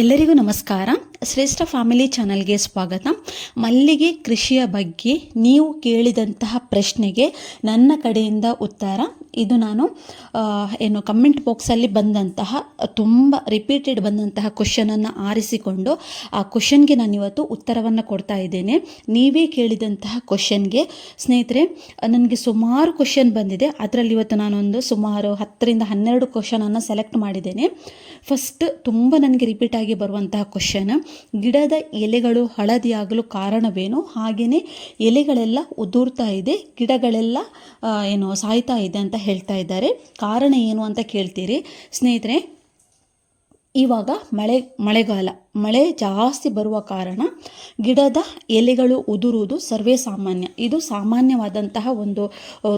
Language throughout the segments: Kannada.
ಎಲ್ಲರಿಗೂ ನಮಸ್ಕಾರ. ಶ್ರೇಷ್ಠ ಫ್ಯಾಮಿಲಿ ಚಾನಲ್ಗೆ ಸ್ವಾಗತ. ಮಲ್ಲಿಗೆ ಕೃಷಿಯ ಬಗ್ಗೆ ನೀವು ಕೇಳಿದಂತಹ ಪ್ರಶ್ನೆಗೆ ನನ್ನ ಕಡೆಯಿಂದ ಉತ್ತರ. ಇದು ನಾನು ಏನು ಕಮೆಂಟ್ ಬಾಕ್ಸಲ್ಲಿ ಬಂದಂತಹ, ತುಂಬ ರಿಪೀಟೆಡ್ ಬಂದಂತಹ ಕ್ವಶನನ್ನು ಆರಿಸಿಕೊಂಡು ಆ ಕ್ವಶನ್ಗೆ ನಾನು ಇವತ್ತು ಉತ್ತರವನ್ನು ಕೊಡ್ತಾ ಇದ್ದೇನೆ. ನೀವೇ ಕೇಳಿದಂತಹ ಕ್ವಶನ್ಗೆ ಸ್ನೇಹಿತರೆ, ನನಗೆ ಸುಮಾರು ಕ್ವಶನ್ ಬಂದಿದೆ. ಅದರಲ್ಲಿ ಇವತ್ತು ನಾನೊಂದು ಸುಮಾರು ಹತ್ತರಿಂದ ಹನ್ನೆರಡು ಕ್ವಶನನ್ನು ಸೆಲೆಕ್ಟ್ ಮಾಡಿದ್ದೇನೆ. ಫಸ್ಟ್ ತುಂಬ ನನಗೆ ರಿಪೀಟ್ ಆಗಿ ಬರುವಂತಹ ಕ್ವಶನ್ ಗಿಡದ ಎಲೆಗಳು ಹಳದಿಯಾಗಲು ಕಾರಣವೇನು ಹಾಗೆಯೇ ಎಲೆಗಳೆಲ್ಲ ಉದುರ್ತಾ ಇದೆ, ಗಿಡಗಳೆಲ್ಲ ಏನು ಸಾಯ್ತಾ ಇದೆ ಅಂತ ಹೇಳ್ತಾ ಇದ್ದಾರೆ. ಕಾರಣ ಏನು ಅಂತ ಕೇಳ್ತೀರಿ? ಸ್ನೇಹಿತರೆ, ಇವಾಗ ಮಳೆ, ಮಳೆಗಾಲ. ಮಳೆ ಜಾಸ್ತಿ ಬರುವ ಕಾರಣ ಗಿಡದ ಎಲೆಗಳು ಉದುರುವುದು ಸರ್ವೇ ಸಾಮಾನ್ಯ. ಇದು ಸಾಮಾನ್ಯವಾದಂತಹ ಒಂದು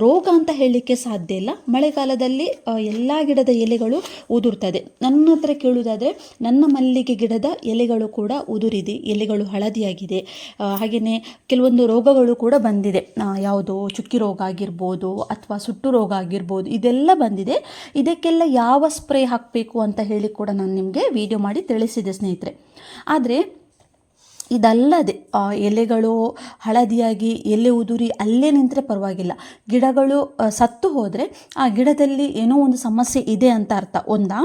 ರೋಗ ಅಂತ ಹೇಳಲಿಕ್ಕೆ ಸಾಧ್ಯ ಇಲ್ಲ. ಮಳೆಗಾಲದಲ್ಲಿ ಎಲ್ಲ ಗಿಡದ ಎಲೆಗಳು ಉದುರ್ತದೆ. ನನ್ನ ಹತ್ರ ಕೇಳುವುದಾದರೆ ನನ್ನ ಮಲ್ಲಿಗೆ ಗಿಡದ ಎಲೆಗಳು ಕೂಡ ಉದುರಿದೆ, ಎಲೆಗಳು ಹಳದಿಯಾಗಿದೆ. ಹಾಗೆಯೇ ಕೆಲವೊಂದು ರೋಗಗಳು ಕೂಡ ಬಂದಿದೆ. ಯಾವುದು ಚುಕ್ಕಿ ರೋಗ ಆಗಿರ್ಬೋದು ಅಥವಾ ಸುಟ್ಟು ರೋಗ ಆಗಿರ್ಬೋದು, ಇದೆಲ್ಲ ಬಂದಿದೆ. ಇದಕ್ಕೆಲ್ಲ ಯಾವ ಸ್ಪ್ರೇ ಹಾಕಬೇಕು ಅಂತ ಹೇಳಿ ಕೂಡ ನಾನು ನಿಮಗೆ ವಿಡಿಯೋ ಮಾಡಿ ತಿಳಿಸಿದೆ ಸ್ನೇಹಿತರೆ. ಆದರೆ ಇದಲ್ಲದೆ ಎಲೆಗಳು ಹಳದಿಯಾಗಿ ಎಲೆ ಉದುರಿ ಅಲ್ಲೇ ನಿಂತರೆ ಪರವಾಗಿಲ್ಲ. ಗಿಡಗಳು ಸತ್ತು ಹೋದರೆ ಆ ಗಿಡದಲ್ಲಿ ಏನೋ ಒಂದು ಸಮಸ್ಯೆ ಇದೆ ಅಂತ ಅರ್ಥ. ಒಂದಾ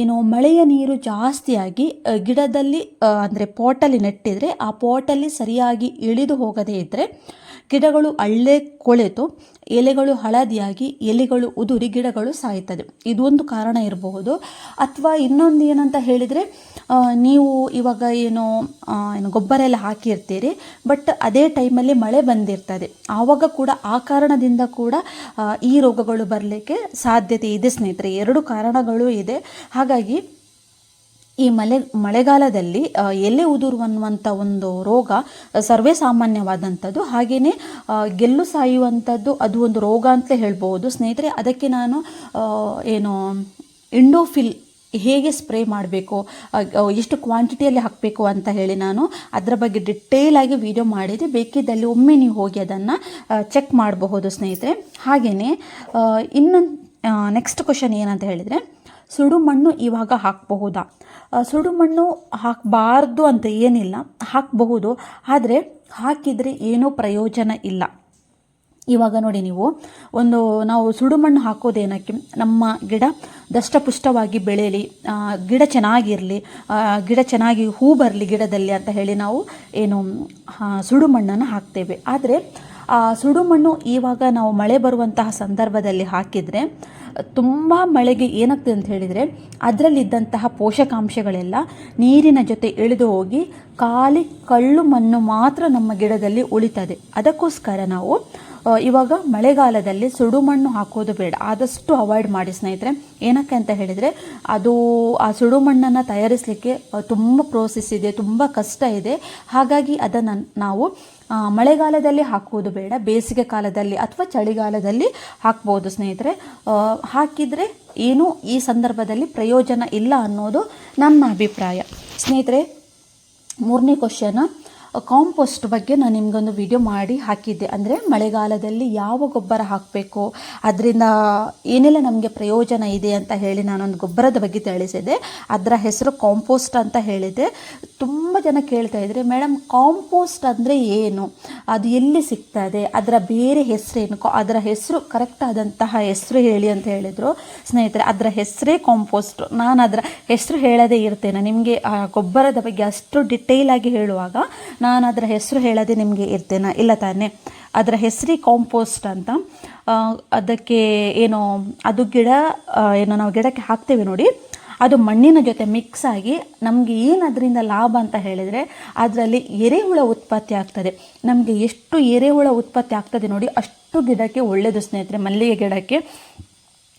ಏನು ಮಳೆಯ ನೀರು ಜಾಸ್ತಿಯಾಗಿ ಗಿಡದಲ್ಲಿ ಅಂದರೆ ಪಾಟಲ್ಲಿ ನೆಟ್ಟಿದರೆ ಆ ಪಾಟಲ್ಲಿ ಸರಿಯಾಗಿ ಇಳಿದು ಹೋಗದೇ ಇದ್ದರೆ ಗಿಡಗಳು ಅಲ್ಲೇ ಕೊಳೆತು, ಎಲೆಗಳು ಹಳದಿಯಾಗಿ, ಎಲೆಗಳು ಉದುರಿ ಗಿಡಗಳು ಸಾಯ್ತದೆ. ಇದೊಂದು ಕಾರಣ ಇರಬಹುದು. ಅಥವಾ ಇನ್ನೊಂದು ಏನಂತ ಹೇಳಿದರೆ ನೀವು ಇವಾಗ ಏನು ಏನು ಗೊಬ್ಬರ ಎಲ್ಲ ಹಾಕಿರ್ತೀರಿ, ಬಟ್ ಅದೇ ಟೈಮಲ್ಲಿ ಮಳೆ ಬಂದಿರ್ತದೆ. ಆವಾಗ ಕೂಡ ಆ ಕಾರಣದಿಂದ ಕೂಡ ಈ ರೋಗಗಳು ಬರಲಿಕ್ಕೆ ಸಾಧ್ಯತೆ ಇದೆ ಸ್ನೇಹಿತರೆ. ಎರಡು ಕಾರಣಗಳು ಇದೆ. ಹಾಗಾಗಿ ಈ ಮಳೆ, ಮಳೆಗಾಲದಲ್ಲಿ ಎಲೆ ಉದುರು ಒಂದು ರೋಗ ಸರ್ವೇ ಸಾಮಾನ್ಯವಾದಂಥದ್ದು. ಹಾಗೆಯೇ ಗೆಲ್ಲು ಸಾಯುವಂಥದ್ದು ಅದು ಒಂದು ರೋಗ ಅಂತಲೇ ಹೇಳ್ಬೋದು. ಸ್ನೇಹಿತರೆ, ಅದಕ್ಕೆ ನಾನು ಏನು, ಇಂಡೋಫಿಲ್ ಹೇಗೆ ಸ್ಪ್ರೇ ಮಾಡಬೇಕು ಎಷ್ಟು ಕ್ವಾಂಟಿಟಿಯಲ್ಲಿ ಹಾಕಬೇಕು ಅಂತ ಹೇಳಿ ನಾನು ಅದರ ಬಗ್ಗೆ ಡಿಟೇಲ್ ಆಗಿ ವಿಡಿಯೋ ಮಾಡಿದೆ. ಬೇಕಿದ್ದಲ್ಲಿ ಒಮ್ಮೆ ನೀವು ಹೋಗಿ ಅದನ್ನು ಚೆಕ್ ಮಾಡಬಹುದು ಸ್ನೇಹಿತರೆ. ಹಾಗೆಯೇ ಇನ್ನೊಂದು ನೆಕ್ಸ್ಟ್ ಕ್ವಶನ್ ಏನಂತ ಹೇಳಿದರೆ ಸುಡು ಮಣ್ಣು ಇವಾಗ ಹಾಕಬಹುದಾ? ಆ, ಸುಡು ಮಣ್ಣು ಹಾಕಬಾರ್ದು ಅಂತ ಏನಿಲ್ಲ ಹಾಕಬಹುದು ಆದರೆ ಹಾಕಿದರೆ ಏನೂ ಪ್ರಯೋಜನ ಇಲ್ಲ. ಇವಾಗ ನೋಡಿ ನೀವು ಒಂದು ನಾವು ಸುಡುಮಣ್ಣು ಹಾಕೋದೇನಕ್ಕೆ ನಮ್ಮ ಗಿಡ ದಷ್ಟಪುಷ್ಟವಾಗಿ ಬೆಳೆಯಲಿ ಗಿಡ ಚೆನ್ನಾಗಿರಲಿ ಗಿಡ ಚೆನ್ನಾಗಿ ಹೂ ಬರಲಿ ಗಿಡದಲ್ಲಿ ಅಂತ ಹೇಳಿ ನಾವು ಏನು ಸುಡು ಮಣ್ಣನ್ನು ಹಾಕ್ತೇವೆ. ಆದರೆ ಸುಡುಮಣ್ಣು ಇವಾಗ ನಾವು ಮಳೆ ಬರುವಂತಹ ಸಂದರ್ಭದಲ್ಲಿ ಹಾಕಿದರೆ ತುಂಬ ಮಳೆಗೆ ಏನಾಗ್ತದೆ ಅಂತ ಹೇಳಿದರೆ ಅದರಲ್ಲಿದ್ದಂತಹ ಪೋಷಕಾಂಶಗಳೆಲ್ಲ ನೀರಿನ ಜೊತೆ ಇಳಿದು ಹೋಗಿ ಖಾಲಿ ಕಳ್ಳು ಮಣ್ಣು ಮಾತ್ರ ನಮ್ಮ ಗಿಡದಲ್ಲಿ ಉಳಿತದೆ. ಅದಕ್ಕೋಸ್ಕರ ನಾವು ಆ, ಇವಾಗ ಮಳೆಗಾಲದಲ್ಲಿ ಸುಡುಮಣ್ಣು ಹಾಕೋದು ಬೇಡ. ಆದಷ್ಟು ಅವಾಯ್ಡ್ ಮಾಡಿ ಸ್ನೇಹಿತರೆ. ಏನಕ್ಕೆ ಅಂತ ಹೇಳಿದರೆ ಅದು ಆ ಸುಡುಮಣ್ಣನ್ನು ತಯಾರಿಸಲಿಕ್ಕೆ ತುಂಬ ಪ್ರೋಸೆಸ್ ಇದೆ ತುಂಬ ಕಷ್ಟ ಇದೆ. ಹಾಗಾಗಿ ಅದನ್ನು ನಾವು ಆ, ಮಳೆಗಾಲದಲ್ಲಿ ಹಾಕುವುದು ಬೇಡ, ಬೇಸಿಗೆ ಕಾಲದಲ್ಲಿ ಅಥವಾ ಚಳಿಗಾಲದಲ್ಲಿ ಹಾಕ್ಬೋದು ಸ್ನೇಹಿತರೆ. ಹಾಕಿದರೆ ಏನೂ ಈ ಸಂದರ್ಭದಲ್ಲಿ ಪ್ರಯೋಜನ ಇಲ್ಲ ಅನ್ನೋದು ನನ್ನ ಅಭಿಪ್ರಾಯ. ಸ್ನೇಹಿತರೆ, ಮೂರನೇ ಕ್ವಶನ್ ಕಾಂಪೋಸ್ಟ್ ಬಗ್ಗೆ ನಾನು ನಿಮಗೊಂದು ವಿಡಿಯೋ ಮಾಡಿ ಹಾಕಿದ್ದೆ. ಅಂದರೆ ಮಳೆಗಾಲದಲ್ಲಿ ಯಾವ ಗೊಬ್ಬರ ಹಾಕಬೇಕು, ಅದರಿಂದ ಏನೆಲ್ಲ ನಮಗೆ ಪ್ರಯೋಜನ ಇದೆ ಅಂತ ಹೇಳಿ ನಾನೊಂದು ಗೊಬ್ಬರದ ಬಗ್ಗೆ ತಿಳಿಸಿದೆ. ಅದರ ಹೆಸರು ಕಾಂಪೋಸ್ಟ್ ಅಂತ ಹೇಳಿದೆ. ತುಂಬ ಜನ ಕೇಳ್ತಾ ಇದ್ದಾರೆ ಮೇಡಮ್ ಕಾಂಪೋಸ್ಟ್ ಅಂದರೆ ಏನು? ಅದು ಎಲ್ಲಿ ಸಿಗ್ತದೆ? ಅದರ ಬೇರೆ ಹೆಸರೇನು ಅದರ ಹೆಸರು ಕರೆಕ್ಟ್ ಆದಂತಹ ಹೆಸರು ಹೇಳಿ ಅಂತ ಹೇಳಿದರು. ಸ್ನೇಹಿತರೆ, ಅದರ ಹೆಸರೇ ಕಾಂಪೋಸ್ಟ್ ನಾನು ಅದರ ಹೆಸರು ಹೇಳದೇ ಇರ್ತೇನೆ. ನಿಮಗೆ ಆ ಗೊಬ್ಬರದ ಬಗ್ಗೆ ಅಷ್ಟು ಡಿಟೇಲ್ ಆಗಿ ಹೇಳುವಾಗ ನಾನು ಅದರ ಹೆಸರು ಹೇಳದೆ ನಿಮಗೆ ಇರ್ತೇನೆ. ಇಲ್ಲ ತಾನೇ. ಅದರ ಹೆಸರಿ ಕಾಂಪೋಸ್ಟ್ ಅಂತ. ಅದಕ್ಕೆ ಏನು, ಅದು ಗಿಡ ಏನು ನಾವು ಗಿಡಕ್ಕೆ ಹಾಕ್ತೇವೆ ನೋಡಿ. ಅದು ಮಣ್ಣಿನ ಜೊತೆ ಮಿಕ್ಸ್ ಆಗಿ ನಮಗೆ ಏನು ಅದರಿಂದ ಲಾಭ ಅಂತ ಹೇಳಿದರೆ ಅದರಲ್ಲಿ ಎರೆಹುಳ ಉತ್ಪತ್ತಿ ಆಗ್ತದೆ. ನಮಗೆ ಎಷ್ಟು ಎರೆಹುಳ ಉತ್ಪತ್ತಿ ಆಗ್ತದೆ ನೋಡಿ, ಅಷ್ಟು ಗಿಡಕ್ಕೆ ಒಳ್ಳೆಯದು ಸ್ನೇಹಿತರೆ, ಮಲ್ಲಿಗೆ ಗಿಡಕ್ಕೆ.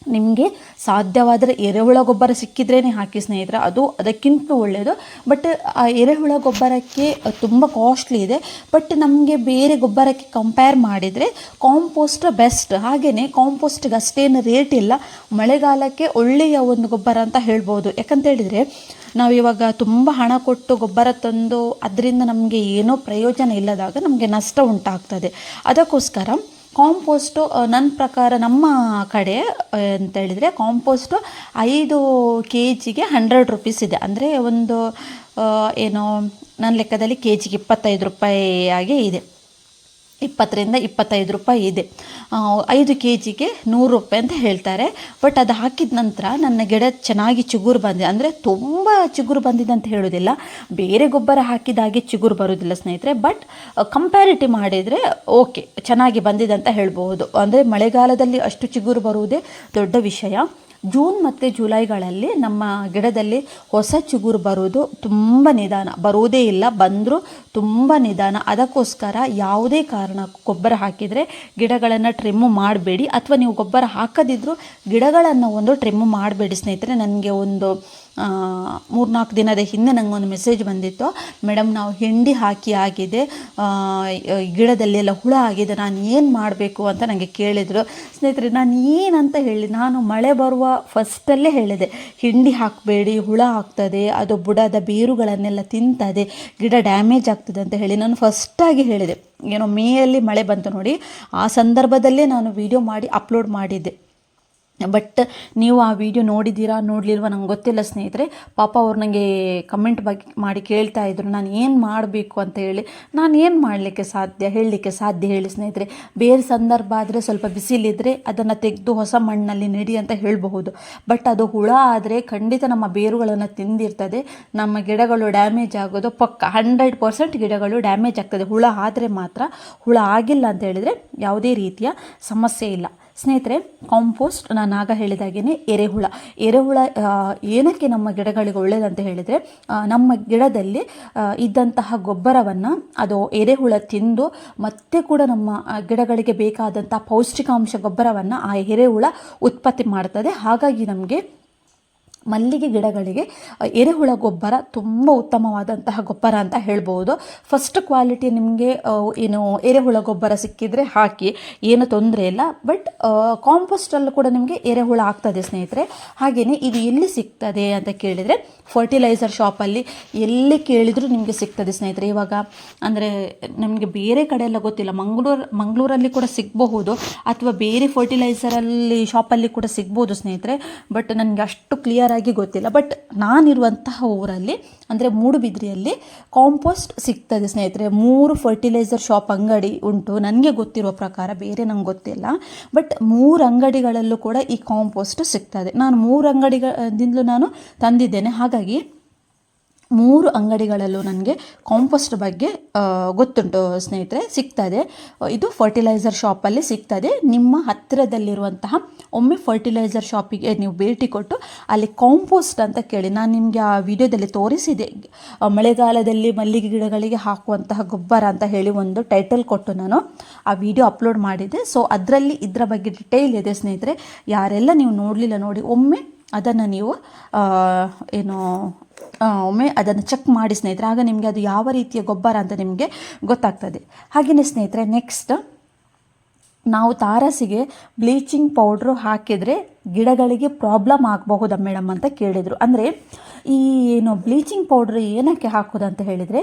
ನಿಮಗೆ ಸಾಧ್ಯವಾದರೆ ಎರೆಹುಳ ಗೊಬ್ಬರ ಸಿಕ್ಕಿದ್ರೇ ಹಾಕಿ ಸ್ನೇಹಿತರೆ, ಅದು ಅದಕ್ಕಿಂತ ಒಳ್ಳೆಯದು ಬಟ್ ಆ ಎರೆಹುಳ ಗೊಬ್ಬರಕ್ಕೆ ತುಂಬ ಕಾಸ್ಟ್ಲಿ ಇದೆ. ಬಟ್ ನಮಗೆ ಬೇರೆ ಗೊಬ್ಬರಕ್ಕೆ ಕಂಪೇರ್ ಮಾಡಿದರೆ ಕಾಂಪೋಸ್ಟ್ ಬೆಸ್ಟ್ ಹಾಗೆಯೇ ಕಾಂಪೋಸ್ಟ್ಗೆ ಅಷ್ಟೇನು ರೇಟ್ ಇಲ್ಲ. ಮಳೆಗಾಲಕ್ಕೆ ಒಳ್ಳೆಯ ಒಂದು ಗೊಬ್ಬರ ಅಂತ ಹೇಳ್ಬೋದು. ಯಾಕಂತ ಹೇಳಿದರೆ, ನಾವು ಇವಾಗ ತುಂಬ ಹಣ ಕೊಟ್ಟು ಗೊಬ್ಬರ ತಂದು, ಅದರಿಂದ ನಮಗೆ ಏನೋ ಪ್ರಯೋಜನ ಇಲ್ಲದಾಗ ನಮಗೆ ನಷ್ಟ ಉಂಟಾಗ್ತದೆ. ಅದಕ್ಕೋಸ್ಕರ ಕಾಂಪೋಸ್ಟು ನನ್ನ ಪ್ರಕಾರ ನಮ್ಮ ಕಡೆ ಅಂತ ಹೇಳಿದರೆ ಕಾಂಪೋಸ್ಟು ಐದು ಕೆ ಜಿಗೆ ಹಂಡ್ರೆಡ್ ರುಪೀಸ್ ಇದೆ. ಅಂದರೆ ಒಂದು ಏನು ನನ್ನ ಲೆಕ್ಕದಲ್ಲಿ ಕೆ ಜಿಗೆ ಇಪ್ಪತ್ತೈದು ರೂಪಾಯಿ ಹಾಗೆ ಇದೆ. ಇಪ್ಪತ್ತರಿಂದ ಇಪ್ಪತ್ತೈದು ರೂಪಾಯಿ ಇದೆ. ಐದು ಕೆ ಜಿಗೆ ನೂರು ರೂಪಾಯಿ ಅಂತ ಹೇಳ್ತಾರೆ. ಬಟ್ ಅದು ಹಾಕಿದ ನಂತರ ನನ್ನ ಗಿಡ ಚೆನ್ನಾಗಿ ಚಿಗುರು ಬಂದಿದೆ. ಅಂದರೆ ತುಂಬ ಚಿಗುರು ಬಂದಿದೆ ಅಂತ ಹೇಳೋದಿಲ್ಲ ಬೇರೆ ಗೊಬ್ಬರ ಹಾಕಿದಾಗೆ ಚಿಗುರು ಬರೋದಿಲ್ಲ ಸ್ನೇಹಿತರೆ. ಬಟ್ ಕಂಪ್ಯಾರಿಟಿವ್ ಮಾಡಿದರೆ ಓಕೆ, ಚೆನ್ನಾಗಿ ಬಂದಿದೆ ಅಂತ ಹೇಳ್ಬೋದು ಅಂದರೆ ಮಳೆಗಾಲದಲ್ಲಿ ಅಷ್ಟು ಚಿಗುರು ಬರುವುದೇ ದೊಡ್ಡ ವಿಷಯ. ಜೂನ್ ಮತ್ತು ಜುಲೈಗಳಲ್ಲಿ ನಮ್ಮ ಗಿಡದಲ್ಲಿ ಹೊಸ ಚಿಗುರು ಬರೋದು ತುಂಬ ನಿಧಾನ. ಬರೋದೇ ಇಲ್ಲ, ಬಂದರೂ ತುಂಬ ನಿಧಾನ. ಅದಕ್ಕೋಸ್ಕರ ಯಾವುದೇ ಕಾರಣ ಗೊಬ್ಬರ ಹಾಕಿದರೆ ಗಿಡಗಳನ್ನು ಟ್ರಿಮ್ಮು ಮಾಡಬೇಡಿ. ಅಥವಾ ನೀವು ಗೊಬ್ಬರ ಹಾಕದಿದ್ದರೂ ಗಿಡಗಳನ್ನು ಒಂದು ಟ್ರಿಮ್ಮು ಮಾಡಬೇಡಿ ಸ್ನೇಹಿತರೆ. ನನಗೆ ಒಂದು ಮೂರ್ನಾಲ್ಕು ದಿನದ ಹಿಂದೆ ನನಗೊಂದು ಮೆಸೇಜ್ ಬಂದಿತ್ತು. ಮೇಡಮ್ ನಾವು ಹಿಂಡಿ ಹಾಕಿ ಆಗಿದೆ. ಗಿಡದಲ್ಲಿ ಗಿಡದಲ್ಲೆಲ್ಲ ಹುಳ ಆಗಿದೆ. ನಾನು ಏನು ಮಾಡಬೇಕು ಅಂತ ನನಗೆ ಕೇಳಿದರು. ಸ್ನೇಹಿತರೆ, ನಾನು ಏನಂತ ಹೇಳಿ, ನಾನು ಮಳೆ ಬರುವ ಫಸ್ಟಲ್ಲೇ ಹೇಳಿದೆ. ಹಿಂಡಿ ಹಾಕಬೇಡಿ, ಹುಳ ಆಗ್ತದೆ, ಅದು ಬುಡದ ಬೇರುಗಳನ್ನೆಲ್ಲ ತಿಂತದೆ, ಗಿಡ ಡ್ಯಾಮೇಜ್ ಆಗ್ತದೆ ಅಂತ ಹೇಳಿ ನಾನು ಫಸ್ಟಾಗಿ ಹೇಳಿದೆ. ಏನೋ ಮೇಯಲ್ಲಿ ಮಳೆ ಬಂತು ನೋಡಿ, ಆ ಸಂದರ್ಭದಲ್ಲೇ ನಾನು ವಿಡಿಯೋ ಮಾಡಿ ಅಪ್ಲೋಡ್ ಮಾಡಿದ್ದೆ. ಬಟ್ ನೀವು ಆ ವಿಡಿಯೋ ನೋಡಿದ್ದೀರಾ, ನೋಡಲಿಲ್ವ ನಂಗೆ ಗೊತ್ತಿಲ್ಲ ಸ್ನೇಹಿತರೆ. ಪಾಪ ಅವ್ರು ನನಗೆ ಕಮೆಂಟ್ ಬಗ್ಗೆ ಮಾಡಿ ಕೇಳ್ತಾ ಇದ್ರು. ನಾನು ಏನು ಮಾಡಬೇಕು ಅಂತ ಹೇಳಿ, ನಾನು ಏನು ಮಾಡಲಿಕ್ಕೆ ಸಾಧ್ಯ, ಹೇಳಲಿಕ್ಕೆ ಸಾಧ್ಯ ಹೇಳಿ ಸ್ನೇಹಿತರೆ. ಬೇರೆ ಸಂದರ್ಭ ಆದರೆ ಸ್ವಲ್ಪ ಬಿಸಿಲಿದ್ದರೆ ಅದನ್ನು ತೆಗೆದು ಹೊಸ ಮಣ್ಣಲ್ಲಿ ನೆಡಿ ಅಂತ ಹೇಳಬಹುದು. ಬಟ್ ಅದು ಹುಳ ಆದರೆ ಖಂಡಿತ ನಮ್ಮ ಬೇರುಗಳನ್ನು ತಿಂದಿರ್ತದೆ. ನಮ್ಮ ಗಿಡಗಳು ಡ್ಯಾಮೇಜ್ ಆಗೋದು ಪಕ್ಕ. ಹಂಡ್ರೆಡ್ ಪರ್ಸೆಂಟ್ ಗಿಡಗಳು ಡ್ಯಾಮೇಜ್ ಆಗ್ತದೆ. ಹುಳ ಆದರೆ ಮಾತ್ರ, ಹುಳ ಆಗಿಲ್ಲ ಅಂತ ಹೇಳಿದರೆ ಯಾವುದೇ ರೀತಿಯ ಸಮಸ್ಯೆ ಇಲ್ಲ. ಸ್ನೇಹಿತರೆ ಕಾಂಪೋಸ್ಟ್ ನಾನು ಆಗ ಹೇಳಿದಾಗೇ ಎರೆಹುಳ. ಎರೆಹುಳ ಏನಕ್ಕೆ ನಮ್ಮ ಗಿಡಗಳಿಗೆ ಒಳ್ಳೆಯದಂತ ಹೇಳಿದರೆ ನಮ್ಮ ಗಿಡದಲ್ಲಿ ಇದ್ದಂತಹ ಗೊಬ್ಬರವನ್ನು, ಅದು ಎರೆಹುಳ ತಿಂದು ಮತ್ತೆ ಕೂಡ ನಮ್ಮ ಗಿಡಗಳಿಗೆ ಬೇಕಾದಂಥ ಪೌಷ್ಟಿಕಾಂಶ ಗೊಬ್ಬರವನ್ನು ಆ ಎರೆಹುಳ ಉತ್ಪತ್ತಿ ಮಾಡ್ತದೆ. ಹಾಗಾಗಿ ನಮಗೆ ಮಲ್ಲಿಗೆ ಗಿಡಗಳಿಗೆ ಎರೆಹುಳ ಗೊಬ್ಬರ ತುಂಬ ಉತ್ತಮವಾದಂತಹ ಗೊಬ್ಬರ ಅಂತ ಹೇಳ್ಬೋದು. ಫಸ್ಟ್ ಕ್ವಾಲಿಟಿ ನಿಮಗೆ ಏನು ಎರೆಹುಳ ಗೊಬ್ಬರ ಸಿಕ್ಕಿದರೆ ಹಾಕಿ, ಏನು ತೊಂದರೆ ಇಲ್ಲ. ಬಟ್ ಕಾಂಪೋಸ್ಟಲ್ಲೂ ಕೂಡ ನಿಮಗೆ ಎರೆಹುಳ ಆಗ್ತದೆ ಸ್ನೇಹಿತರೆ. ಹಾಗೆಯೇ ಇದು ಎಲ್ಲಿ ಸಿಗ್ತದೆ ಅಂತ ಕೇಳಿದರೆ ಫರ್ಟಿಲೈಸರ್ ಶಾಪಲ್ಲಿ ಎಲ್ಲಿ ಕೇಳಿದರೂ ನಿಮಗೆ ಸಿಗ್ತದೆ ಸ್ನೇಹಿತರೆ. ಇವಾಗ ಅಂದರೆ ನಮಗೆ ಬೇರೆ ಕಡೆ ಎಲ್ಲ ಗೊತ್ತಿಲ್ಲ, ಮಂಗಳೂರು, ಮಂಗಳೂರಲ್ಲಿ ಕೂಡ ಸಿಗಬಹುದು ಅಥವಾ ಬೇರೆ ಫರ್ಟಿಲೈಸರಲ್ಲಿ ಶಾಪಲ್ಲಿ ಕೂಡ ಸಿಗ್ಬೋದು ಸ್ನೇಹಿತರೆ. ಬಟ್ ನನಗೆ ಅಷ್ಟು ಕ್ಲಿಯರ್ ಆಗಿ ಗೊತ್ತಿಲ್ಲ. ಬಟ್ ನಾನಿರುವಂತಹ ಊರಲ್ಲಿ, ಅಂದರೆ ಮೂಡುಬಿದ್ರಿಯಲ್ಲಿ ಕಾಂಪೋಸ್ಟ್ ಸಿಗ್ತದೆ ಸ್ನೇಹಿತರೆ. ಮೂರು ಫರ್ಟಿಲೈಸರ್ ಶಾಪ್ ಅಂಗಡಿ ಉಂಟು. ನನಗೆ ಗೊತ್ತಿರುವ ಪ್ರಕಾರ ಬೇರೆ ನಂಗೆ ಗೊತ್ತಿಲ್ಲ. ಬಟ್ ಮೂರು ಅಂಗಡಿಗಳಲ್ಲೂ ಕೂಡ ಈ ಕಾಂಪೋಸ್ಟ್ ಸಿಗ್ತದೆ. ನಾನು ಮೂರು ಅಂಗಡಿಗಳಿಂದಲೂ ನಾನು ತಂದಿದ್ದೇನೆ. ಹಾಗಾಗಿ ಮೂರು ಅಂಗಡಿಗಳಲ್ಲೂ ನನಗೆ ಕಾಂಪೋಸ್ಟ್ ಬಗ್ಗೆ ಗೊತ್ತುಂಟು ಸ್ನೇಹಿತರೆ ಸಿಗ್ತದೆ ಇದು. ಫರ್ಟಿಲೈಸರ್ ಶಾಪಲ್ಲಿ ಸಿಗ್ತದೆ ನಿಮ್ಮ ಹತ್ತಿರದಲ್ಲಿರುವಂತಹ ಒಮ್ಮೆ ಫರ್ಟಿಲೈಸರ್ ಶಾಪಿಗೆ ನೀವು ಭೇಟಿ ಕೊಟ್ಟು ಅಲ್ಲಿ ಕಾಂಪೋಸ್ಟ್ ಅಂತ ಕೇಳಿ, ನಾನು ನಿಮಗೆ ಆ ವಿಡಿಯೋದಲ್ಲಿ ತೋರಿಸಿದೆ. ಮಳೆಗಾಲದಲ್ಲಿ ಮಲ್ಲಿಗೆ ಗಿಡಗಳಿಗೆ ಹಾಕುವಂತಹ ಗೊಬ್ಬರ ಅಂತ ಹೇಳಿ ಒಂದು ಟೈಟಲ್ ಕೊಟ್ಟು ನಾನು ಆ ವಿಡಿಯೋ ಅಪ್ಲೋಡ್ ಮಾಡಿದ್ದೆ. ಸೊ ಅದರಲ್ಲಿ ಇದರ ಬಗ್ಗೆ ಡಿಟೇಲ್ ಇದೆ ಸ್ನೇಹಿತರೆ. ಯಾರೆಲ್ಲ ನೀವು ನೋಡಲಿಲ್ಲ ನೋಡಿ, ಒಮ್ಮೆ ಅದನ್ನು ನೀವು ಏನು ಒಮ್ಮೆ ಅದನ್ನು ಚೆಕ್ ಮಾಡಿ ಸ್ನೇಹಿತರೆ. ಆಗ ನಿಮಗೆ ಅದು ಯಾವ ರೀತಿಯ ಗೊಬ್ಬರ ಅಂತ ನಿಮಗೆ ಗೊತ್ತಾಗ್ತದೆ. ಹಾಗೆಯೇ ಸ್ನೇಹಿತರೆ ನೆಕ್ಸ್ಟ್ ನಾವು ತಾರಸಿಗೆ ಬ್ಲೀಚಿಂಗ್ ಪೌಡ್ರು ಹಾಕಿದರೆ ಗಿಡಗಳಿಗೆ ಪ್ರಾಬ್ಲಮ್ ಆಗಬಹುದಾ ಮೇಡಮ್ ಅಂತ ಕೇಳಿದರು. ಅಂದರೆ ಈ ಏನು ಬ್ಲೀಚಿಂಗ್ ಪೌಡ್ರ್ ಏನಕ್ಕೆ ಹಾಕೋದಂತ ಹೇಳಿದರೆ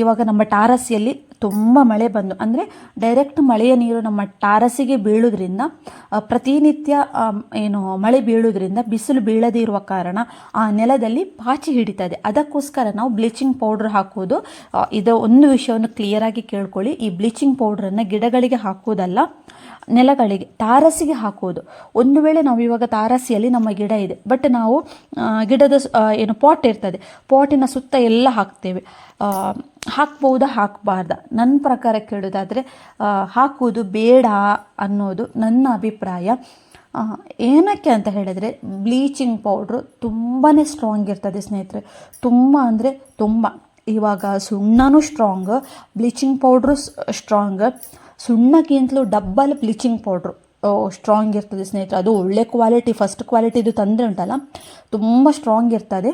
ಇವಾಗ ನಮ್ಮ ಟಾರಸಿಯಲ್ಲಿ ತುಂಬ ಮಳೆ ಬಂದು, ಅಂದರೆ ಡೈರೆಕ್ಟ್ ಮಳೆಯ ನೀರು ನಮ್ಮ ಟಾರಸಿಗೆ ಬೀಳೋದ್ರಿಂದ ಪ್ರತಿನಿತ್ಯ ಏನು ಮಳೆ ಬೀಳೋದ್ರಿಂದ ಬಿಸಿಲು ಬೀಳದೇ ಇರುವ ಕಾರಣ ಆ ನೆಲದಲ್ಲಿ ಪಾಚಿ ಹಿಡಿತದೆ ಅದಕ್ಕೋಸ್ಕರ ನಾವು ಬ್ಲೀಚಿಂಗ್ ಪೌಡ್ರ್ ಹಾಕೋದು ಇದು ಒಂದು ವಿಷಯವನ್ನು ಕ್ಲಿಯರಾಗಿ ಕೇಳ್ಕೊಳ್ಳಿ. ಈ ಬ್ಲೀಚಿಂಗ್ ಪೌಡ್ರನ್ನು ಗಿಡಗಳಿಗೆ ಹಾಕೋದಲ್ಲ ನೆಲಗಳಿಗೆ ಟಾರಸಿಗೆ ಹಾಕೋದು ಒಂದು ವೇಳೆ ನಾವು ಇವಾಗ ತಾರಸಿಯಲ್ಲಿ ನಮ್ಮ ಗಿಡ ಇದೆ. ಬಟ್ ನಾವು ಗಿಡದ ಏನು ಪಾಟ್ ಇರ್ತದೆ. ಪಾಟಿನ ಸುತ್ತ ಎಲ್ಲ ಹಾಕ್ತೇವೆ. ಹಾಕ್ಬೋದಾ? ಹಾಕಬಾರ್ದ? ನನ್ನ ಪ್ರಕಾರ ಕೇಳೋದಾದರೆ ಹಾಕುವುದು ಬೇಡ ಅನ್ನೋದು ನನ್ನ ಅಭಿಪ್ರಾಯ. ಏನಕ್ಕೆ ಅಂತ ಹೇಳಿದರೆ ಬ್ಲೀಚಿಂಗ್ ಪೌಡ್ರು ತುಂಬಾ ಸ್ಟ್ರಾಂಗ್ ಇರ್ತದೆ ಸ್ನೇಹಿತರೆ. ತುಂಬ ಅಂದರೆ ತುಂಬ. ಇವಾಗ ಸುಣ್ಣನೂ ಸ್ಟ್ರಾಂಗ್ ಬ್ಲೀಚಿಂಗ್ ಪೌಡ್ರು ಸ್ಟ್ರಾಂಗ್ ಸುಣ್ಣಕ್ಕಿಂತಲೂ ಡಬ್ಬಲ್ ಬ್ಲೀಚಿಂಗ್ ಪೌಡ್ರು ಸ್ಟ್ರಾಂಗ್ ಇರ್ತದೆ ಸ್ನೇಹಿತರೆ. ಅದು ಒಳ್ಳೆ ಕ್ವಾಲಿಟಿ ಫಸ್ಟ್ ಕ್ವಾಲಿಟಿದು ತಂದರೆ ಉಂಟಲ್ಲ? ತುಂಬ ಸ್ಟ್ರಾಂಗ್ ಇರ್ತದೆ.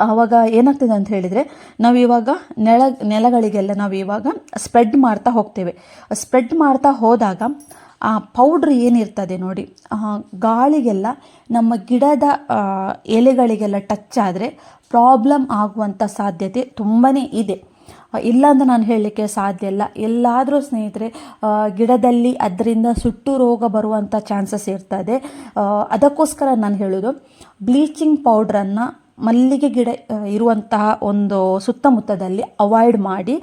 ಆವಾಗ ಏನಾಗ್ತದೆ ಅಂತ ಹೇಳಿದರೆ, ನಾವು ಇವಾಗ ನೆಲ ನೆಲಗಳಿಗೆಲ್ಲ ನಾವು ಇವಾಗ ಸ್ಪ್ರೆಡ್ ಮಾಡ್ತಾ ಹೋಗ್ತೇವೆ. ಸ್ಪ್ರೆಡ್ ಮಾಡ್ತಾ ಹೋದಾಗ, ಆ ಪೌಡ್ರ್ ಏನಿರ್ತದೆ ನೋಡಿ ಗಾಳಿಗೆಲ್ಲ ನಮ್ಮ ಗಿಡದ ಎಲೆಗಳಿಗೆಲ್ಲ ಟಚ್ ಆದರೆ ಪ್ರಾಬ್ಲಮ್ ಆಗುವಂಥ ಸಾಧ್ಯತೆ ತುಂಬಾ ಇದೆ. ಇಲ್ಲ ಅಂತ ನಾನು ಹೇಳಲಿಕ್ಕೆ ಸಾಧ್ಯ ಇಲ್ಲ. ಎಲ್ಲಾದರೂ ಸ್ನೇಹಿತರೆ ಗಿಡದಲ್ಲಿ ಅದರಿಂದ ಸುಟ್ಟು ರೋಗ ಬರುವಂಥ ಚಾನ್ಸಸ್ ಇರ್ತದೆ ಅದಕ್ಕೋಸ್ಕರ ನಾನು ಹೇಳೋದು, ಬ್ಲೀಚಿಂಗ್ ಪೌಡ್ರನ್ನು ಮಲ್ಲಿಗೆ ಗಿಡ ಇರುವಂತಹ ಒಂದು ಸುತ್ತಮುತ್ತದಲ್ಲಿ ಅವಾಯ್ಡ್ ಮಾಡಿ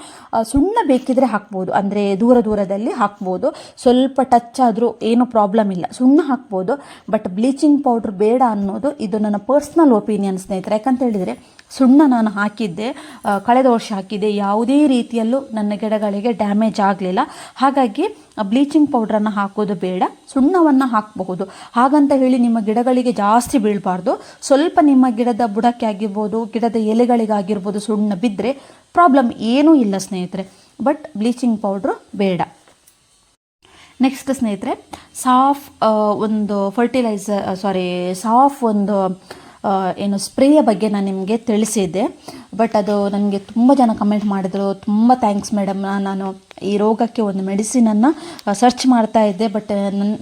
ಸುಣ್ಣ ಬೇಕಿದ್ರೆ ಹಾಕ್ಬೋದು. ಅಂದರೆ ದೂರ ದೂರದಲ್ಲಿ ಹಾಕ್ಬೋದು. ಸ್ವಲ್ಪ ಟಚ್ ಆದರೂ ಏನು ಪ್ರಾಬ್ಲಮ್ ಇಲ್ಲ. ಸುಣ್ಣ ಹಾಕ್ಬೋದು. ಬಟ್ ಬ್ಲೀಚಿಂಗ್ ಪೌಡ್ರ್ ಬೇಡ ಅನ್ನೋದು ಇದು ನನ್ನ ಪರ್ಸ್ನಲ್ ಒಪಿನಿಯನ್ ಸ್ನೇಹಿತರೆ. ಯಾಕಂತ ಹೇಳಿದರೆ ಸುಣ್ಣ ನಾನು ಹಾಕಿದ್ದೆ ಕಳೆದ ವರ್ಷ ಹಾಕಿದ್ದೆ, ಯಾವುದೇ ರೀತಿಯಲ್ಲೂ ನನ್ನ ಗಿಡಗಳಿಗೆ ಡ್ಯಾಮೇಜ್ ಆಗಲಿಲ್ಲ. ಹಾಗಾಗಿ ಬ್ಲೀಚಿಂಗ್ ಪೌಡ್ರನ್ನು ಹಾಕೋದು ಬೇಡ, ಸುಣ್ಣವನ್ನು ಹಾಕಬಹುದು. ಹಾಗಂತ ಹೇಳಿ ನಿಮ್ಮ ಗಿಡಗಳಿಗೆ ಜಾಸ್ತಿ ಬೀಳಬಾರ್ದು. ಸ್ವಲ್ಪ ನಿಮ್ಮ ಗಿಡದ ಬುಡಕ್ಕೆ ಆಗಿರ್ಬೋದು, ಗಿಡದ ಎಲೆಗಳಿಗಾಗಿರ್ಬೋದು ಸುಣ್ಣ ಬಿದ್ದರೆ ಪ್ರಾಬ್ಲಮ್ ಏನೂ ಇಲ್ಲ ಸ್ನೇಹಿತರೆ. ಬಟ್ ಬ್ಲೀಚಿಂಗ್ ಪೌಡ್ರು ಬೇಡ. ನೆಕ್ಸ್ಟ್ ಸ್ನೇಹಿತರೆ, ಸಾಫ್ ಒಂದು ಫರ್ಟಿಲೈಸರ್ ಸಾರಿ ಸಾಫ್ ಒಂದು ಏನು ಸ್ಪ್ರೇಯ ಬಗ್ಗೆ ನಾನು ನಿಮಗೆ ತಿಳಿಸಿದ್ದೆ. ಬಟ್ ಅದು ನನಗೆ ತುಂಬ ಜನ ಕಮೆಂಟ್ ಮಾಡಿದರು. ತುಂಬ ಥ್ಯಾಂಕ್ಸ್ ಮೇಡಮ್ ನಾನು ಈ ರೋಗಕ್ಕೆ ಒಂದು ಮೆಡಿಸಿನನ್ನು ಸರ್ಚ್ ಮಾಡ್ತಾ ಇದ್ದೆ. ಬಟ್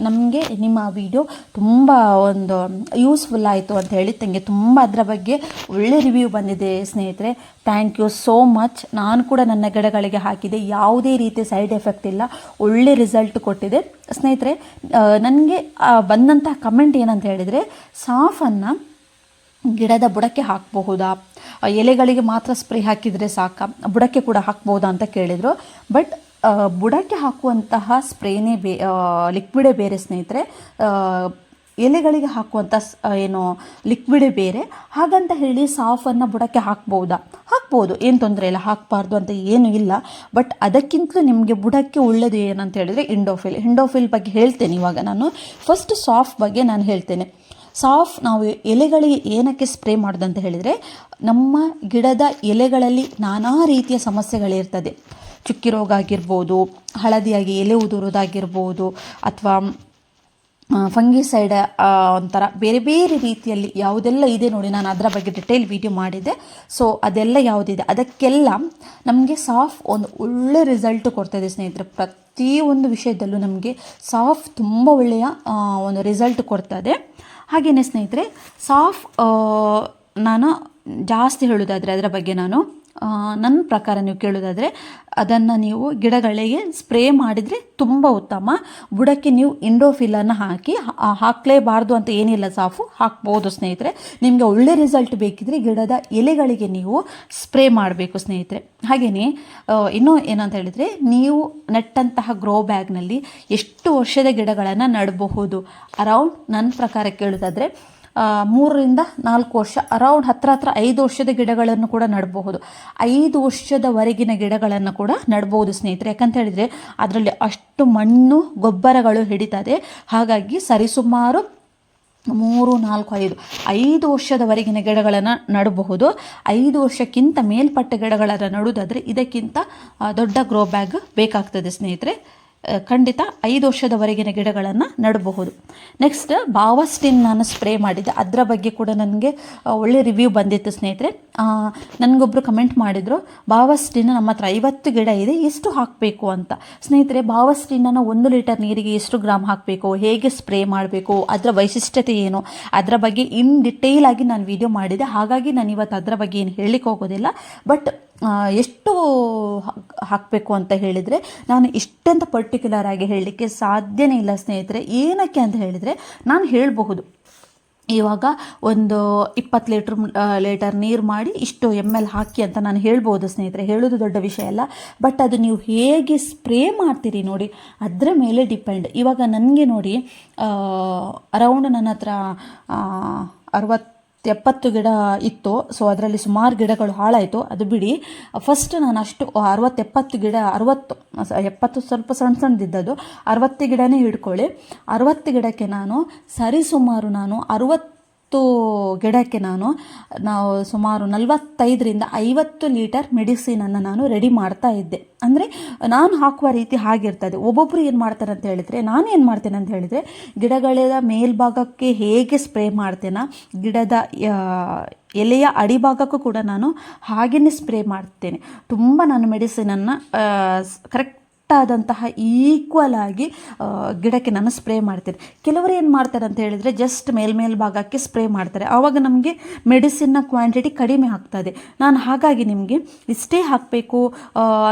ನಮಗೆ ನಿಮ್ಮ ವಿಡಿಯೋ ತುಂಬ ಒಂದು ಯೂಸ್ಫುಲ್ ಆಯಿತು ಅಂತ ಹೇಳಿ ನನಗೆ ತುಂಬ ಅದರ ಬಗ್ಗೆ ಒಳ್ಳೆ ರಿವ್ಯೂ ಬಂದಿದೆ ಸ್ನೇಹಿತರೆ. ಥ್ಯಾಂಕ್ ಯು ಸೋ ಮಚ್ ನಾನು ಕೂಡ ನನ್ನ ಗಿಡಗಳಿಗೆ ಹಾಕಿದೆ. ಯಾವುದೇ ರೀತಿಯ ಸೈಡ್ ಎಫೆಕ್ಟ್ ಇಲ್ಲ. ಒಳ್ಳೆ ರಿಸಲ್ಟ್ ಕೊಟ್ಟಿದೆ. ಸ್ನೇಹಿತರೆ ನನಗೆ ಬಂದಂತಹ ಕಮೆಂಟ್ ಏನಂತ ಹೇಳಿದರೆ ಸಾಫನ್ನು ಗಿಡದ ಬುಡಕ್ಕೆ ಹಾಕಬಹುದಾ? ಎಲೆಗಳಿಗೆ ಮಾತ್ರ ಸ್ಪ್ರೇ ಹಾಕಿದರೆ ಸಾಕ? ಬುಡಕ್ಕೆ ಕೂಡ ಹಾಕ್ಬೋದಾ ಅಂತ ಕೇಳಿದರು. ಬಟ್ ಬುಡಕ್ಕೆ ಹಾಕುವಂತಹ ಸ್ಪ್ರೇನೇ ಬೇ ಲಿಕ್ವಿಡೇ ಬೇರೆ ಸ್ನೇಹಿತರೆ. ಎಲೆಗಳಿಗೆ ಹಾಕುವಂಥ ಏನು, ಲಿಕ್ವಿಡೇ ಬೇರೆ. ಹಾಗಂತ ಹೇಳಿ ಸಾಫನ್ನು ಬುಡಕ್ಕೆ ಹಾಕ್ಬೋದಾ ಹಾಕ್ಬೋದು. ಏನು ತೊಂದರೆ ಇಲ್ಲ. ಹಾಕಬಾರ್ದು ಅಂತ ಏನೂ ಇಲ್ಲ. ಬಟ್ ಅದಕ್ಕಿಂತಲೂ ನಿಮಗೆ ಬುಡಕ್ಕೆ ಒಳ್ಳೆಯದು ಏನಂತ ಹೇಳಿದರೆ ಇಂಡೋಫಿಲ್. ಇಂಡೋಫಿಲ್ ಬಗ್ಗೆ ಹೇಳ್ತೇನೆ ಇವಾಗ ನಾನು. ಫಸ್ಟ್ ಸಾಫ್ ಬಗ್ಗೆ ನಾನು ಹೇಳ್ತೇನೆ. ಸಾಫ್ ನಾವು ಎಲೆಗಳಿಗೆ ಏನಕ್ಕೆ ಸ್ಪ್ರೇ ಮಾಡೋದಂತ ಹೇಳಿದರೆ ನಮ್ಮ ಗಿಡದ ಎಲೆಗಳಲ್ಲಿ ನಾನಾ ರೀತಿಯ ಸಮಸ್ಯೆಗಳಿರ್ತದೆ. ಚುಕ್ಕಿ ರೋಗ ಆಗಿರ್ಬೋದು, ಹಳದಿಯಾಗಿ ಎಲೆ ಉದುರೋದಾಗಿರ್ಬೋದು, ಅಥವಾ ಫಂಗಿಸೈಡ್ ಒಂಥರ ಬೇರೆ ಬೇರೆ ರೀತಿಯಲ್ಲಿ ಯಾವುದೆಲ್ಲ ಇದೆ ನೋಡಿ ನಾನು ಅದರ ಬಗ್ಗೆ ಡಿಟೇಲ್ ವಿಡಿಯೋ ಮಾಡಿದೆ ಸೊ ಅದೆಲ್ಲ ಯಾವುದಿದೆ? ಅದಕ್ಕೆಲ್ಲ ನಮಗೆ ಸಾಫ್ ಒಂದು ಒಳ್ಳೆ ರಿಸಲ್ಟ್ ಕೊಡ್ತದೆ ಸ್ನೇಹಿತರೆ. ಪ್ರತಿಯೊಂದು ವಿಷಯದಲ್ಲೂ ನಮಗೆ ಸಾಫ್ ತುಂಬ ಒಳ್ಳೆಯ ಒಂದು ರಿಸಲ್ಟ್ ಕೊಡ್ತದೆ. ಹಾಗೆಯೇ ಸ್ನೇಹಿತರೆ ಸಾಫ್ ನಾನು ಜಾಸ್ತಿ ಹೇಳೋದಾದರೆ ಅದರ ಬಗ್ಗೆ ನಾನು ನನ್ನ ಪ್ರಕಾರ ನೀವು ಕೇಳೋದಾದರೆ, ಅದನ್ನು ನೀವು ಗಿಡಗಳಿಗೆ ಸ್ಪ್ರೇ ಮಾಡಿದರೆ ತುಂಬ ಉತ್ತಮ. ಬುಡಕ್ಕೆ ನೀವು ಇಂಡೋಫಿಲನ್ನು ಹಾಕಿ ಹಾಕಲೇಬಾರ್ದು ಅಂತ ಏನಿಲ್ಲ ಸಾಫು, ಹಾಕ್ಬೋದು ಸ್ನೇಹಿತರೆ. ನಿಮಗೆ ಒಳ್ಳೆ ರಿಸಲ್ಟ್ ಬೇಕಿದ್ರೆ ಗಿಡದ ಎಲೆಗಳಿಗೆ ನೀವು ಸ್ಪ್ರೇ ಮಾಡಬೇಕು ಸ್ನೇಹಿತರೆ. ಹಾಗೆಯೇ ಇನ್ನೂ ಏನಂತ ಹೇಳಿದರೆ, ನೀವು ನೆಟ್ಟಂತಹ ಗ್ರೋ ಬ್ಯಾಗ್ನಲ್ಲಿ ಎಷ್ಟು ವರ್ಷದ ಗಿಡಗಳನ್ನು ನೆಡಬಹುದು? ಅರೌಂಡ್ ನನ್ನ ಪ್ರಕಾರ ಕೇಳೋದಾದರೆ ಮೂರರಿಂದ ನಾಲ್ಕು ವರ್ಷ ಅರೌಂಡ್ ಹತ್ರ ಹತ್ರ ಐದು ವರ್ಷದ ಗಿಡಗಳನ್ನು ಕೂಡ ನೆಡಬಹುದು. ಐದು ವರ್ಷದವರೆಗಿನ ಗಿಡಗಳನ್ನು ಕೂಡ ನೆಡ್ಬೋದು ಸ್ನೇಹಿತರೆ. ಯಾಕಂತ ಹೇಳಿದರೆ ಅದರಲ್ಲಿ ಅಷ್ಟು ಮಣ್ಣು, ಗೊಬ್ಬರಗಳು ಹಿಡಿತದೆ. ಹಾಗಾಗಿ ಸರಿಸುಮಾರು ಮೂರು, ನಾಲ್ಕು, ಐದು ಐದು ವರ್ಷದವರೆಗಿನ ಗಿಡಗಳನ್ನು ನೆಡಬಹುದು. ಐದು ವರ್ಷಕ್ಕಿಂತ ಮೇಲ್ಪಟ್ಟ ಗಿಡಗಳನ್ನು ನೆಡುವುದಾದರೆ ಇದಕ್ಕಿಂತ ದೊಡ್ಡ ಗ್ರೋ ಬ್ಯಾಗ್ ಬೇಕಾಗ್ತದೆ ಸ್ನೇಹಿತರೆ. ಖಂಡಿತ ಐದು ವರ್ಷದವರೆಗಿನ ಗಿಡಗಳನ್ನು ನೆಡಬಹುದು. ನೆಕ್ಸ್ಟ್ ಬಾವಸ್ಟಿನ್ ನಾನು ಸ್ಪ್ರೇ ಮಾಡಿದ್ದೆ. ಅದರ ಬಗ್ಗೆ ಕೂಡ ನನಗೆ ಒಳ್ಳೆ ರಿವ್ಯೂ ಬಂದಿತ್ತು ಸ್ನೇಹಿತರೆ. ನನಗೊಬ್ಬರು ಕಮೆಂಟ್ ಮಾಡಿದರು ಬಾವಸ್ಟಿನ್ ನಮ್ಮ ಹತ್ರ ಐವತ್ತು ಗಿಡ ಇದೆ, ಎಷ್ಟು ಹಾಕಬೇಕು ಅಂತ. ಸ್ನೇಹಿತರೆ ಬಾವಸ್ಟಿನ್ನ ಒಂದು ಲೀಟರ್ ನೀರಿಗೆ ಎಷ್ಟು ಗ್ರಾಮ್ ಹಾಕಬೇಕು, ಹೇಗೆ ಸ್ಪ್ರೇ ಮಾಡಬೇಕು, ಅದರ ವೈಶಿಷ್ಟ್ಯತೆ ಏನು, ಅದರ ಬಗ್ಗೆ ಇನ್ ಡಿಟೇಲ್ ಆಗಿ ನಾನು ವಿಡಿಯೋ ಮಾಡಿದೆ ಹಾಗಾಗಿ ನಾನು ಇವತ್ತು ಅದರ ಬಗ್ಗೆ ಏನು ಹೇಳಲಿಕ್ಕೆ ಹೋಗೋದಿಲ್ಲ. ಬಟ್ ಎಷ್ಟು ಹಾಕಬೇಕು ಅಂತ ಹೇಳಿದರೆ ನಾನು ಇಷ್ಟೆಂತ ಪರ್ಟಿಕ್ಯುಲರ್ ಆಗಿ ಹೇಳಲಿಕ್ಕೆ ಸಾಧ್ಯನೇ ಇಲ್ಲ ಸ್ನೇಹಿತರೆ. ಏನಕ್ಕೆ ಅಂತ ಹೇಳಿದರೆ ನಾನು ಹೇಳಬಹುದು. ಇವಾಗ ಒಂದು ಇಪ್ಪತ್ತು ಲೀಟ್ರ್ ಲೀಟರ್ ನೀರು ಮಾಡಿ ಇಷ್ಟು ಎಂ ಎಲ್ ಹಾಕಿ ಅಂತ ನಾನು ಹೇಳ್ಬೋದು ಸ್ನೇಹಿತರೆ. ಹೇಳೋದು ದೊಡ್ಡ ವಿಷಯ ಅಲ್ಲ. ಬಟ್ ಅದು ನೀವು ಹೇಗೆ ಸ್ಪ್ರೇ ಮಾಡ್ತೀರಿ ನೋಡಿ, ಅದರ ಮೇಲೆ ಡಿಪೆಂಡ್ ಇವಾಗ ನನಗೆ ನೋಡಿ ಅರೌಂಡ್ ನನ್ನ ಹತ್ರ ಅರವತ್ತು ಎಪ್ಪತ್ತು ಗಿಡ ಇತ್ತು. ಸೊ ಅದರಲ್ಲಿ ಸುಮಾರು ಗಿಡಗಳು ಹಾಳಾಯಿತು. ಅದು ಬಿಡಿ. ಫಸ್ಟ್ ನಾನು ಅಷ್ಟು ಅರವತ್ತೆಪ್ಪತ್ತು ಗಿಡ, ಅರವತ್ತು, ಎಪ್ಪತ್ತು ಸ್ವಲ್ಪ ಸಣ್ಣ ಸಣ್ಣದಿದ್ದದು ಅರವತ್ತು ಗಿಡನೇ ಹಿಡ್ಕೊಳ್ಳಿ. ಅರವತ್ತು ಗಿಡಕ್ಕೆ ನಾನು ಸರಿಸುಮಾರು ನಾನು ಅರವತ್ತು ಗಿಡಕ್ಕೆ ನಾನು, ನಾವು ಸುಮಾರು ನಲವತ್ತೈದರಿಂದ ಐವತ್ತು ಲೀಟರ್ ಮೆಡಿಸಿನನ್ನು ನಾನು ರೆಡಿ ಮಾಡ್ತಾ ಇದ್ದೆ. ಅಂದರೆ ನಾನು ಹಾಕುವ ರೀತಿ ಹಾಗಿರ್ತದೆ ಒಬ್ಬೊಬ್ಬರು ಏನು ಮಾಡ್ತಾರೆ ಅಂತ ಹೇಳಿದರೆ, ನಾನು ಏನು ಮಾಡ್ತೇನೆ ಅಂತ ಹೇಳಿದರೆ ಗಿಡಗಳ ಮೇಲ್ಭಾಗಕ್ಕೆ ಹೇಗೆ ಸ್ಪ್ರೇ ಮಾಡ್ತೇನೆ, ಗಿಡದ ಎಲೆಯ ಅಡಿಭಾಗಕ್ಕೂ ಕೂಡ ನಾನು ಹಾಗೆಯೇ ಸ್ಪ್ರೇ ಮಾಡ್ತೇನೆ. ತುಂಬ ನಾನು ಮೆಡಿಸಿನನ್ನು ಕರೆಕ್ಟ್ ಆದಂತಹ ಈಕ್ವಲ್ ಆಗಿ ಗಿಡಕ್ಕೆ ನಾನು ಸ್ಪ್ರೇ ಮಾಡ್ತೀನಿ. ಕೆಲವರು ಏನು ಮಾಡ್ತಾರೆ ಅಂತ ಹೇಳಿದರೆ ಜಸ್ಟ್ ಮೇಲ್ಮೇಲ್ ಭಾಗಕ್ಕೆ ಸ್ಪ್ರೇ ಮಾಡ್ತಾರೆ. ಆವಾಗ ನಮಗೆ ಮೆಡಿಸಿನ್ನ ಕ್ವಾಂಟಿಟಿ ಕಡಿಮೆ ಆಗ್ತದೆ ನಾನು ಹಾಗಾಗಿ ನಿಮಗೆ ಇಷ್ಟೇ ಹಾಕಬೇಕು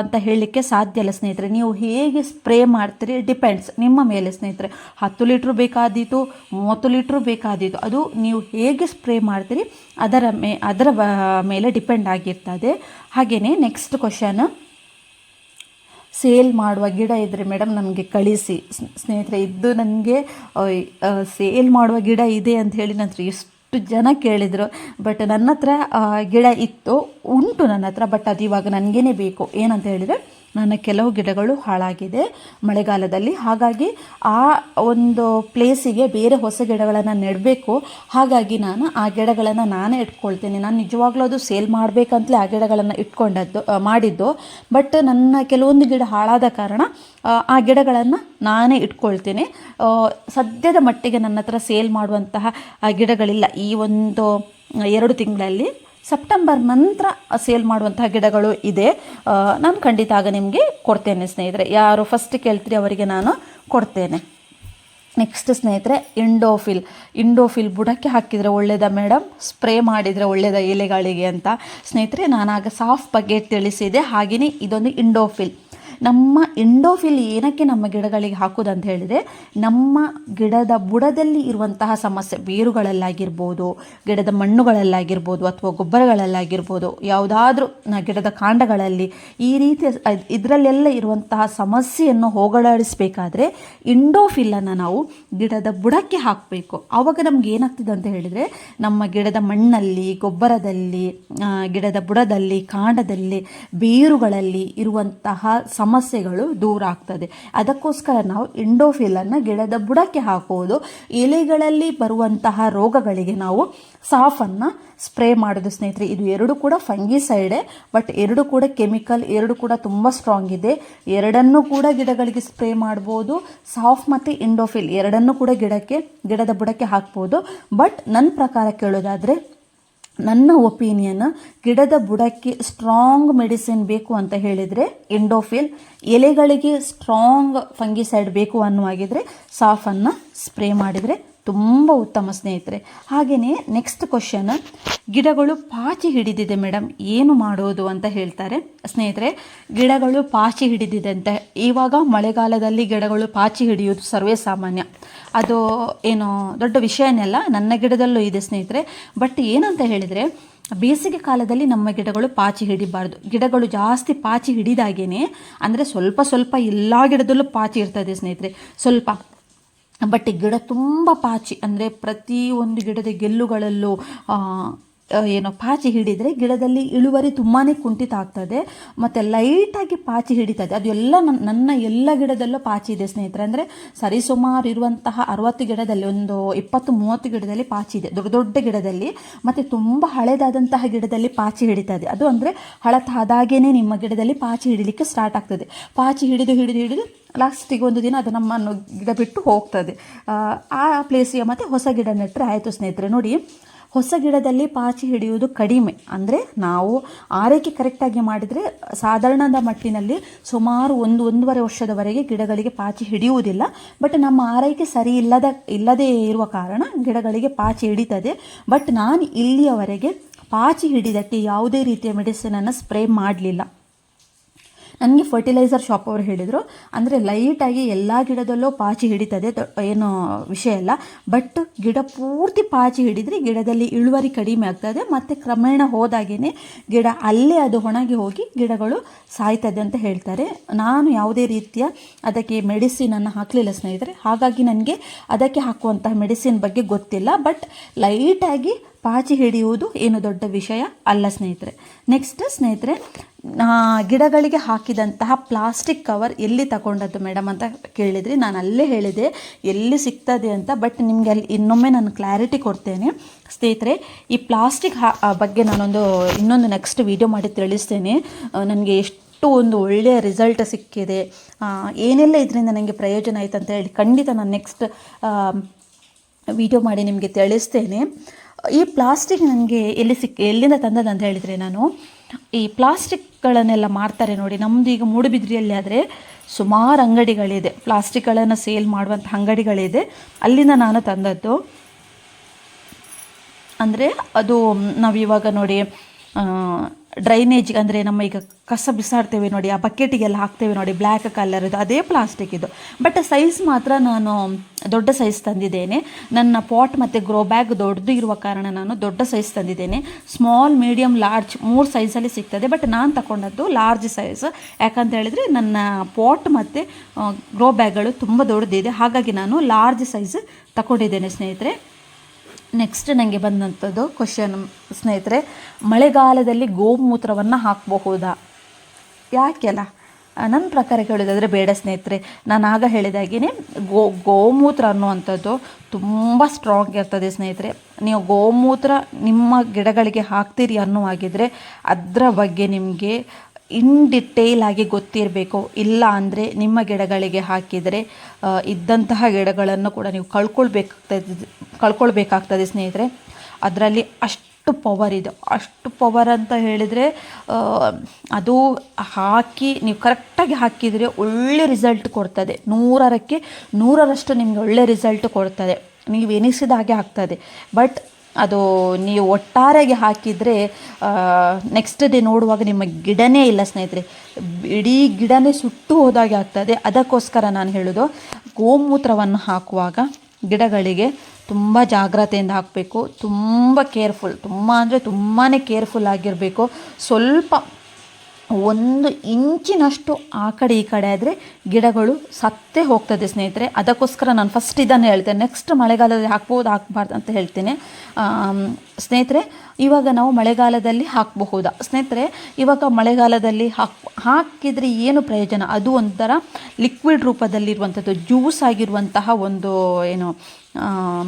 ಅಂತ ಹೇಳಲಿಕ್ಕೆ ಸಾಧ್ಯ ಇಲ್ಲ ಸ್ನೇಹಿತರೆ. ನೀವು ಹೇಗೆ ಸ್ಪ್ರೇ ಮಾಡ್ತೀರಿ ಡಿಪೆಂಡ್ಸ್ ನಿಮ್ಮ ಮೇಲೆ ಸ್ನೇಹಿತರೆ. ಹತ್ತು ಲೀಟ್ರ್ ಬೇಕಾದೀತು, ಮೂವತ್ತು ಲೀಟ್ರ್ ಬೇಕಾದೀತು. ಅದು ನೀವು ಹೇಗೆ ಸ್ಪ್ರೇ ಮಾಡ್ತೀರಿ, ಅದರ ಮೇ, ಅದರ ಮೇಲೆ ಡಿಪೆಂಡ್ ಆಗಿರ್ತದೆ. ಹಾಗೆಯೇ ನೆಕ್ಸ್ಟ್ ಕ್ವಶನ್ ಸೇಲ್ ಮಾಡುವ ಗಿಡ ಇದ್ದರೆ ಮೇಡಮ್ ನಮಗೆ ಕಳಿಸಿ. ಸ್ನೇಹಿತರೆ, ಇದು ನನಗೆ ಸೇಲ್ ಮಾಡುವ ಗಿಡ ಇದೆ ಅಂತ ಹೇಳಿ ನಂತರ ಎಷ್ಟು ಜನ ಕೇಳಿದರು. ಬಟ್ ನನ್ನ ಹತ್ರ ಗಿಡ ಇತ್ತು, ಉಂಟು ನನ್ನ ಹತ್ರ ಬಟ್ ಅದು ಇವಾಗ ನನಗೇನೆ ಬೇಕು. ಏನಂತ ಹೇಳಿದರೆ ನನ್ನ ಕೆಲವು ಗಿಡಗಳು ಹಾಳಾಗಿದೆ ಮಳೆಗಾಲದಲ್ಲಿ. ಹಾಗಾಗಿ ಆ ಒಂದು ಪ್ಲೇಸಿಗೆ ಬೇರೆ ಹೊಸ ಗಿಡಗಳನ್ನು ನೆಡಬೇಕು. ಹಾಗಾಗಿ ನಾನು ಆ ಗಿಡಗಳನ್ನು ನಾನೇ ಇಟ್ಕೊಳ್ತೀನಿ. ನಾನು ನಿಜವಾಗ್ಲೂ ಅದು ಸೇಲ್ ಮಾಡಬೇಕಂತಲೇ ಆ ಗಿಡಗಳನ್ನು ಇಟ್ಕೊಂಡದ್ದು ಮಾಡಿದ್ದು. ಬಟ್ ನನ್ನ ಕೆಲವೊಂದು ಗಿಡ ಹಾಳಾದ ಕಾರಣ ಆ, ಗಿಡಗಳನ್ನು ನಾನೇ ಇಟ್ಕೊಳ್ತೀನಿ. ಸದ್ಯದ ಮಟ್ಟಿಗೆ ನನ್ನ ಹತ್ರ ಸೇಲ್ ಮಾಡುವಂತಹ ಗಿಡಗಳಿಲ್ಲ. ಈ ಒಂದು ಎರಡು ತಿಂಗಳಲ್ಲಿ ಸೆಪ್ಟೆಂಬರ್ ನಂತರ ಸೇಲ್ ಮಾಡುವಂತಹ ಗಿಡಗಳು ಇದೆ. ನಾನು ಖಂಡಿತ ಆಗ ನಿಮಗೆ ಕೊಡ್ತೇನೆ ಸ್ನೇಹಿತರೆ. ಯಾರು ಫಸ್ಟ್ ಕೇಳ್ತೀರಿ ಅವರಿಗೆ ನಾನು ಕೊಡ್ತೇನೆ. ನೆಕ್ಸ್ಟ್ ಸ್ನೇಹಿತರೆ ಇಂಡೋಫಿಲ್ ಇಂಡೋಫಿಲ್ ಬುಡಕ್ಕೆ ಹಾಕಿದರೆ ಒಳ್ಳೆಯದ ಮೇಡಮ್ ಸ್ಪ್ರೇ ಮಾಡಿದರೆ ಒಳ್ಳೆಯದ ಎಲೆಗಳಿಗೆ ಅಂತ? ಸ್ನೇಹಿತರೆ ನಾನು ಆಗ ಸಾಫ್ಟ್ ಬಗ್ಗೆ ತಿಳಿಸಿದೆ. ಹಾಗೆಯೇ ಇದೊಂದು ಇಂಡೋಫಿಲ್ ನಮ್ಮ ಎಂಡೋಫಿಲ್ ಏನಕ್ಕೆ ನಮ್ಮ ಗಿಡಗಳಿಗೆ ಹಾಕೋದಂತ ಹೇಳಿದರೆ, ನಮ್ಮ ಗಿಡದ ಬುಡದಲ್ಲಿ ಇರುವಂತಹ ಸಮಸ್ಯೆ ಬೇರುಗಳಲ್ಲಾಗಿರ್ಬೋದು, ಗಿಡದ ಮಣ್ಣುಗಳಲ್ಲಾಗಿರ್ಬೋದು ಅಥವಾ ಗೊಬ್ಬರಗಳಲ್ಲಾಗಿರ್ಬೋದು, ಯಾವುದಾದ್ರೂ ಗಿಡದ ಕಾಂಡಗಳಲ್ಲಿ ಈ ರೀತಿಯ ಇದರಲ್ಲೆಲ್ಲ ಇರುವಂತಹ ಸಮಸ್ಯೆಯನ್ನು ಹೋಗಲಾಡಿಸಬೇಕಾದ್ರೆ ಇಂಡೋಫಿಲ್ಲನ್ನು ನಾವು ಗಿಡದ ಬುಡಕ್ಕೆ ಹಾಕಬೇಕು. ಆವಾಗ ನಮ್ಗೆ ಏನಾಗ್ತದೆ ಅಂತ ಹೇಳಿದರೆ, ನಮ್ಮ ಗಿಡದ ಮಣ್ಣಲ್ಲಿ, ಗೊಬ್ಬರದಲ್ಲಿ ಗಿಡದ ಬುಡದಲ್ಲಿ, ಕಾಂಡದಲ್ಲಿ, ಬೇರುಗಳಲ್ಲಿ ಇರುವಂತಹ ಸಮಸ್ಯೆಗಳು ದೂರ ಆಗ್ತದೆ. ಅದಕ್ಕೋಸ್ಕರ ನಾವು ಇಂಡೋಫಿಲನ್ನು ಗಿಡದ ಬುಡಕ್ಕೆ ಹಾಕುವುದು. ಎಲೆಗಳಲ್ಲಿ ಬರುವಂತಹ ರೋಗಗಳಿಗೆ ನಾವು ಸಾಫನ್ನು ಸ್ಪ್ರೇ ಮಾಡೋದು ಸ್ನೇಹಿತರೆ. ಇದು ಎರಡು ಕೂಡ ಫಂಗಿಸೈಡೆ, ಬಟ್ ಎರಡು ಕೂಡ ಕೆಮಿಕಲ್, ಎರಡು ಕೂಡ ತುಂಬ ಸ್ಟ್ರಾಂಗ್ ಇದೆ. ಎರಡನ್ನೂ ಕೂಡ ಗಿಡಗಳಿಗೆ ಸ್ಪ್ರೇ ಮಾಡ್ಬೋದು. ಸಾಫ್ ಮತ್ತು ಇಂಡೋಫಿಲ್ ಎರಡನ್ನೂ ಕೂಡ ಗಿಡಕ್ಕೆ, ಗಿಡದ ಬುಡಕ್ಕೆ ಹಾಕ್ಬೋದು. ಬಟ್ ನನ್ನ ಪ್ರಕಾರ ಕೇಳೋದಾದರೆ ನನ್ನ ಒಪಿನಿಯನ್ ಗಿಡದ ಬುಡಕ್ಕೆ ಸ್ಟ್ರಾಂಗ್ ಮೆಡಿಸಿನ್ ಬೇಕು ಅಂತ ಹೇಳಿದರೆ ಎಂಡೋಫಿಲ್, ಎಲೆಗಳಿಗೆ ಸ್ಟ್ರಾಂಗ್ ಫಂಗಿಸೈಡ್ ಬೇಕು ಅನ್ನುವಾಗಿದ್ರೆ ಸಾಫನ್ನು ಸ್ಪ್ರೇ ಮಾಡಿದರೆ ತುಂಬ ಉತ್ತಮ ಸ್ನೇಹಿತರೆ. ಹಾಗೆಯೇ ನೆಕ್ಸ್ಟ್ ಕ್ವಶನ್ ಗಿಡಗಳು ಪಾಚಿ ಹಿಡಿದಿದೆ ಮೇಡಮ್ ಏನು ಮಾಡೋದು ಅಂತ ಹೇಳ್ತಾರೆ. ಸ್ನೇಹಿತರೆ, ಗಿಡಗಳು ಪಾಚಿ ಹಿಡಿದಿದೆ ಅಂತ ಇವಾಗ ಮಳೆಗಾಲದಲ್ಲಿ ಗಿಡಗಳು ಪಾಚಿ ಹಿಡಿಯೋದು ಸರ್ವೇ ಸಾಮಾನ್ಯ. ಅದು ಏನು ದೊಡ್ಡ ವಿಷಯನೆಲ್ಲ ನನ್ನ ಗಿಡದಲ್ಲೂ ಇದೆ ಸ್ನೇಹಿತರೆ. ಬಟ್ ಏನಂತ ಹೇಳಿದರೆ, ಬೇಸಿಗೆ ಕಾಲದಲ್ಲಿ ನಮ್ಮ ಗಿಡಗಳು ಪಾಚಿ ಹಿಡಿಬಾರ್ದು. ಗಿಡಗಳು ಜಾಸ್ತಿ ಪಾಚಿ ಹಿಡಿದಾಗೇನೆ, ಅಂದರೆ ಸ್ವಲ್ಪ ಸ್ವಲ್ಪ ಎಲ್ಲ ಗಿಡದಲ್ಲೂ ಪಾಚಿ ಇರ್ತದೆ ಸ್ನೇಹಿತರೆ. ಸ್ವಲ್ಪ ಬಟ್ ಗಿಡ ತುಂಬ ಪಾಚಿ. ಅಂದರೆ ಪ್ರತಿ ಒಂದು ಗಿಡದ ಗೆಲ್ಲುಗಳಲ್ಲೂ ಏನೋ ಪಾಚಿ ಹಿಡಿದರೆ ಗಿಡದಲ್ಲಿ ಇಳುವರಿ ತುಂಬಾ ಕುಂಠಿತ ಆಗ್ತದೆ, ಮತ್ತು ಲೈಟಾಗಿ ಪಾಚಿ ಹಿಡಿತದೆ. ಅದು ಎಲ್ಲ ನನ್ನ ನನ್ನ ಎಲ್ಲ ಗಿಡದಲ್ಲೂ ಪಾಚಿ ಇದೆ ಸ್ನೇಹಿತರೆ. ಅಂದರೆ ಸರಿಸುಮಾರು ಇರುವಂತಹ ಅರವತ್ತು ಗಿಡದಲ್ಲಿ, ಒಂದು ಇಪ್ಪತ್ತು, ಮೂವತ್ತು ಗಿಡದಲ್ಲಿ ಪಾಚಿ ಇದೆ. ದೊಡ್ಡ ದೊಡ್ಡ ಗಿಡದಲ್ಲಿ, ಮತ್ತು ತುಂಬ ಹಳೆದಾದಂತಹ ಗಿಡದಲ್ಲಿ ಪಾಚಿ ಹಿಡಿತದೆ. ಅದು ಅಂದರೆ ಹಳತಾದಾಗೇ ನಿಮ್ಮ ಗಿಡದಲ್ಲಿ ಪಾಚಿ ಹಿಡಿಲಿಕ್ಕೆ ಸ್ಟಾರ್ಟ್ ಆಗ್ತದೆ. ಪಾಚಿ ಹಿಡಿದು ಹಿಡಿದು ಹಿಡಿದು ಲಾಸ್ಟಿಗೆ ಒಂದು ದಿನ ಅದು ನಮ್ಮನ್ನು ಗಿಡ ಬಿಟ್ಟು ಹೋಗ್ತದೆ. ಆ ಪ್ಲೇಸಿಗೆ ಮತ್ತೆ ಹೊಸ ಗಿಡ ನೆಟ್ಟರೆ ಆಯಿತು ಸ್ನೇಹಿತರೆ. ನೋಡಿ ಹೊಸ ಗಿಡದಲ್ಲಿ ಪಾಚಿ ಹಿಡಿಯುವುದು ಕಡಿಮೆ. ಅಂದರೆ ನಾವು ಆರೈಕೆ ಕರೆಕ್ಟಾಗಿ ಮಾಡಿದರೆ ಸಾಧಾರಣದ ಮಟ್ಟಿನಲ್ಲಿ ಸುಮಾರು ಒಂದು, ಒಂದೂವರೆ ವರ್ಷದವರೆಗೆ ಗಿಡಗಳಿಗೆ ಪಾಚಿ ಹಿಡಿಯುವುದಿಲ್ಲ. ಬಟ್ ನಮ್ಮ ಆರೈಕೆ ಸರಿ ಇಲ್ಲದ, ಇಲ್ಲದೇ ಇರುವ ಕಾರಣ ಗಿಡಗಳಿಗೆ ಪಾಚಿ ಹಿಡಿತದೆ. ಬಟ್ ನಾನು ಇಲ್ಲಿಯವರೆಗೆ ಪಾಚಿ ಹಿಡಿದಕ್ಕೆ ಯಾವುದೇ ರೀತಿಯ ಮೆಡಿಸಿನನ್ನು ಸ್ಪ್ರೇ ಮಾಡಲಿಲ್ಲ. ನನಗೆ ಫರ್ಟಿಲೈಸರ್ ಶಾಪ್ ಅವರು ಹೇಳಿದರು. ಅಂದರೆ ಲೈಟಾಗಿ ಎಲ್ಲ ಗಿಡದಲ್ಲೂ ಪಾಚಿ ಹಿಡಿತದೆ. ಏನು ವಿಷಯ ಇಲ್ಲ. ಬಟ್ ಗಿಡ ಪೂರ್ತಿ ಪಾಚಿ ಹಿಡಿದ್ರೆ ಗಿಡದಲ್ಲಿ ಇಳುವರಿ ಕಡಿಮೆ ಆಗ್ತದೆ. ಮತ್ತು ಕ್ರಮೇಣ ಹೋದಾಗೇ ಗಿಡ ಅಲ್ಲೇ ಅದು ಒಣಗಿ ಹೋಗಿ ಗಿಡಗಳು ಸಾಯ್ತದೆ ಅಂತ ಹೇಳ್ತಾರೆ. ನಾನು ಯಾವುದೇ ರೀತಿಯ ಅದಕ್ಕೆ ಮೆಡಿಸಿನನ್ನು ಹಾಕಲಿಲ್ಲ ಸ್ನೇಹಿತರೆ. ಹಾಗಾಗಿ ನನಗೆ ಅದಕ್ಕೆ ಹಾಕುವಂತಹ ಮೆಡಿಸಿನ್ ಬಗ್ಗೆ ಗೊತ್ತಿಲ್ಲ. ಬಟ್ ಲೈಟಾಗಿ ಪಾಚಿ ಹಿಡಿಯುವುದು ಏನು ದೊಡ್ಡ ವಿಷಯ ಅಲ್ಲ ಸ್ನೇಹಿತರೆ. ನೆಕ್ಸ್ಟ್ ಸ್ನೇಹಿತರೆ ಗಿಡಗಳಿಗೆ ಹಾಕಿದಂತಹ ಪ್ಲಾಸ್ಟಿಕ್ ಕವರ್ ಎಲ್ಲಿ ತಗೊಂಡದ್ದು ಮೇಡಮ್ ಅಂತ ಕೇಳಿದ್ರಿ. ನಾನು ಅಲ್ಲೇ ಹೇಳಿದೆ, ಎಲ್ಲಿ ಸಿಗ್ತದೆ ಅಂತ, ಬಟ್ ನಿಮಗೆ ಅಲ್ಲಿ ಇನ್ನೊಮ್ಮೆ ನಾನು ಕ್ಲಾರಿಟಿ ಕೊಡ್ತೇನೆ. ಸ್ನೇಹಿತರೆ, ಈ ಪ್ಲಾಸ್ಟಿಕ್ ಬಗ್ಗೆ ನಾನೊಂದು ಇನ್ನೊಂದು ನೆಕ್ಸ್ಟ್ ವಿಡಿಯೋ ಮಾಡಿ ತಿಳಿಸ್ತೇನೆ. ನನಗೆ ಎಷ್ಟು ಒಂದು ಒಳ್ಳೆಯ ರಿಸಲ್ಟ್ ಸಿಕ್ಕಿದೆ. ಏನೆಲ್ಲ ಇದರಿಂದ ನನಗೆ ಪ್ರಯೋಜನ ಆಯಿತು ಅಂತ ಹೇಳಿ ಖಂಡಿತ ನಾನು ನೆಕ್ಸ್ಟ್ ವಿಡಿಯೋ ಮಾಡಿ ನಿಮಗೆ ತಿಳಿಸ್ತೇನೆ. ಈ ಪ್ಲಾಸ್ಟಿಕ್ ನನಗೆ ಎಲ್ಲಿ ಸಿಕ್, ಎಲ್ಲಿಂದ ತಂದದ್ದು ಅಂತ ಹೇಳಿದರೆ ನಾನು ಈ ಪ್ಲಾಸ್ಟಿಕ್ಗಳನ್ನೆಲ್ಲ ಮಾರ್ತಾರೆ ನೋಡಿ. ನಮ್ಮದು ಈಗ ಮೂಡುಬಿದ್ರಿಯಲ್ಲಿ ಆದರೆ ಸುಮಾರು ಅಂಗಡಿಗಳಿದೆ. ಪ್ಲಾಸ್ಟಿಕ್ಗಳನ್ನು ಸೇಲ್ ಮಾಡುವಂಥ ಅಂಗಡಿಗಳಿದೆ. ಅಲ್ಲಿಂದ ನಾನು ತಂದದ್ದು. ಅಂದರೆ ಅದು, ನಾವು ಇವಾಗ ನೋಡಿ ಡ್ರೈನೇಜ್ ಅಂದರೆ ನಮ್ಮ ಈಗ ಕಸ ಬಿಸಾಡ್ತೇವೆ ನೋಡಿ, ಆ ಬಕೆಟಿಗೆಲ್ಲ ಹಾಕ್ತೇವೆ ನೋಡಿ ಬ್ಲ್ಯಾಕ್ ಕಲರ್ದು ಅದೇ ಪ್ಲಾಸ್ಟಿಕ್ ಇದು. ಬಟ್ ಸೈಜ್ ಮಾತ್ರ ನಾನು ದೊಡ್ಡ ಸೈಜ್ ತಂದಿದ್ದೇನೆ. ನನ್ನ ಪಾಟ್ ಮತ್ತು ಗ್ರೋ ಬ್ಯಾಗ್ ದೊಡ್ಡದು ಇರುವ ಕಾರಣ ನಾನು ದೊಡ್ಡ ಸೈಜ್ ತಂದಿದ್ದೇನೆ. ಸ್ಮಾಲ್ ಮೀಡಿಯಮ್ ಲಾರ್ಜ್ ಮೂರು ಸೈಜಲ್ಲಿ ಸಿಗ್ತದೆ. ಬಟ್ ನಾನು ತಗೊಂಡದ್ದು ಲಾರ್ಜ್ ಸೈಜ್ ಯಾಕಂತ ಹೇಳಿದರೆ ನನ್ನ ಪಾಟ್ ಮತ್ತು ಗ್ರೋ ಬ್ಯಾಗ್ಗಳು ತುಂಬ ದೊಡ್ಡದಿದೆ. ಹಾಗಾಗಿ ನಾನು ಲಾರ್ಜ್ ಸೈಜ್ ತಗೊಂಡಿದ್ದೇನೆ ಸ್ನೇಹಿತರೆ. ನೆಕ್ಸ್ಟ್ ನನಗೆ ಬಂದಂಥದ್ದು ಕ್ವಶನ್ ಸ್ನೇಹಿತರೆ, ಮಳೆಗಾಲದಲ್ಲಿ ಗೋಮೂತ್ರವನ್ನು ಹಾಕಬಹುದಾ? ಯಾಕೆಲ್ಲ? ನನ್ನ ಪ್ರಕಾರ ಕೇಳೋದಾದರೆ ಬೇಡ ಸ್ನೇಹಿತರೆ. ನಾನು ಆಗ ಹೇಳಿದಾಗೇ ಗೋ, ಗೋಮೂತ್ರ ಅನ್ನುವಂಥದ್ದು ತುಂಬ ಸ್ಟ್ರಾಂಗ್ ಇರ್ತದೆ ಸ್ನೇಹಿತರೆ. ನೀವು ಗೋಮೂತ್ರ ನಿಮ್ಮ ಗಿಡಗಳಿಗೆ ಹಾಕ್ತೀರಿ ಅನ್ನುವಾಗಿದ್ದರೆ ಅದರ ಬಗ್ಗೆ ನಿಮಗೆ ಇನ್ ಡಿಟೇಲ್ ಆಗಿ ಗೊತ್ತಿರಬೇಕು. ಇಲ್ಲ ಅಂದರೆ ನಿಮ್ಮ ಗಿಡಗಳಿಗೆ ಹಾಕಿದರೆ ಇದ್ದಂತಹ ಗಿಡಗಳನ್ನು ಕೂಡ ನೀವು ಕಳ್ಕೊಳ್ಬೇಕಾಗ್ತದೆ ಕಳ್ಕೊಳ್ಬೇಕಾಗ್ತದೆ ಸ್ನೇಹಿತರೆ. ಅದರಲ್ಲಿ ಅಷ್ಟು ಪವರ್ ಇದೆ. ಅಷ್ಟು ಪವರ್ ಅಂತ ಹೇಳಿದರೆ ಅದು ಹಾಕಿ, ನೀವು ಕರೆಕ್ಟಾಗಿ ಹಾಕಿದರೆ ಒಳ್ಳೆ ರಿಸಲ್ಟ್ ಕೊಡ್ತದೆ. ನೂರರಕ್ಕೆ ನೂರರಷ್ಟು ನಿಮಗೆ ಒಳ್ಳೆ ರಿಸಲ್ಟ್ ಕೊಡ್ತದೆ. ನೀವು ಎನಿಸಿದ ಹಾಗೆ ಆಗ್ತದೆ. ಬಟ್ ಅದು ನೀವು ಒಟ್ಟಾರೆಗೆ ಹಾಕಿದರೆ ನೆಕ್ಸ್ಟ್ ಡೇ ನೋಡುವಾಗ ನಿಮ್ಮ ಗಿಡನೇ ಇಲ್ಲ ಸ್ನೇಹಿತರೆ. ಇಡೀ ಗಿಡನೇ ಸುಟ್ಟು ಹೋದಾಗೆ ಆಗ್ತದೆ. ಅದಕ್ಕೋಸ್ಕರ ನಾನು ಹೇಳೋದು, ಗೋಮೂತ್ರವನ್ನು ಹಾಕುವಾಗ ಗಿಡಗಳಿಗೆ ತುಂಬ ಜಾಗ್ರತೆಯಿಂದ ಹಾಕಬೇಕು. ತುಂಬ ಕೇರ್ಫುಲ್ ತುಂಬ ಅಂದರೆ ತುಂಬಾ ಕೇರ್ಫುಲ್ ಆಗಿರಬೇಕು. ಸ್ವಲ್ಪ ಒಂದು ಇಂಚಿನಷ್ಟು ಆ ಕಡೆ ಈ ಕಡೆ ಆದರೆ ಗಿಡಗಳು ಸತ್ತೇ ಹೋಗ್ತದೆ ಸ್ನೇಹಿತರೆ. ಅದಕ್ಕೋಸ್ಕರ ನಾನು ಫಸ್ಟ್ ಇದನ್ನು ಹೇಳ್ತೇನೆ. ನೆಕ್ಸ್ಟ್ ಮಳೆಗಾಲದಲ್ಲಿ ಹಾಕ್ಬೋದು, ಹಾಕ್ಬಾರ್ದು ಅಂತ ಹೇಳ್ತೇನೆ. ಸ್ನೇಹಿತರೆ, ಇವಾಗ ನಾವು ಮಳೆಗಾಲದಲ್ಲಿ ಹಾಕಬಹುದಾ? ಸ್ನೇಹಿತರೆ, ಇವಾಗ ಮಳೆಗಾಲದಲ್ಲಿ ಹಾಕ್, ಹಾಕಿದರೆ ಏನು ಪ್ರಯೋಜನ? ಅದು ಒಂಥರ ಲಿಕ್ವಿಡ್ ರೂಪದಲ್ಲಿರುವಂಥದ್ದು, ಜ್ಯೂಸ್ ಆಗಿರುವಂತಹ ಒಂದು, ಏನು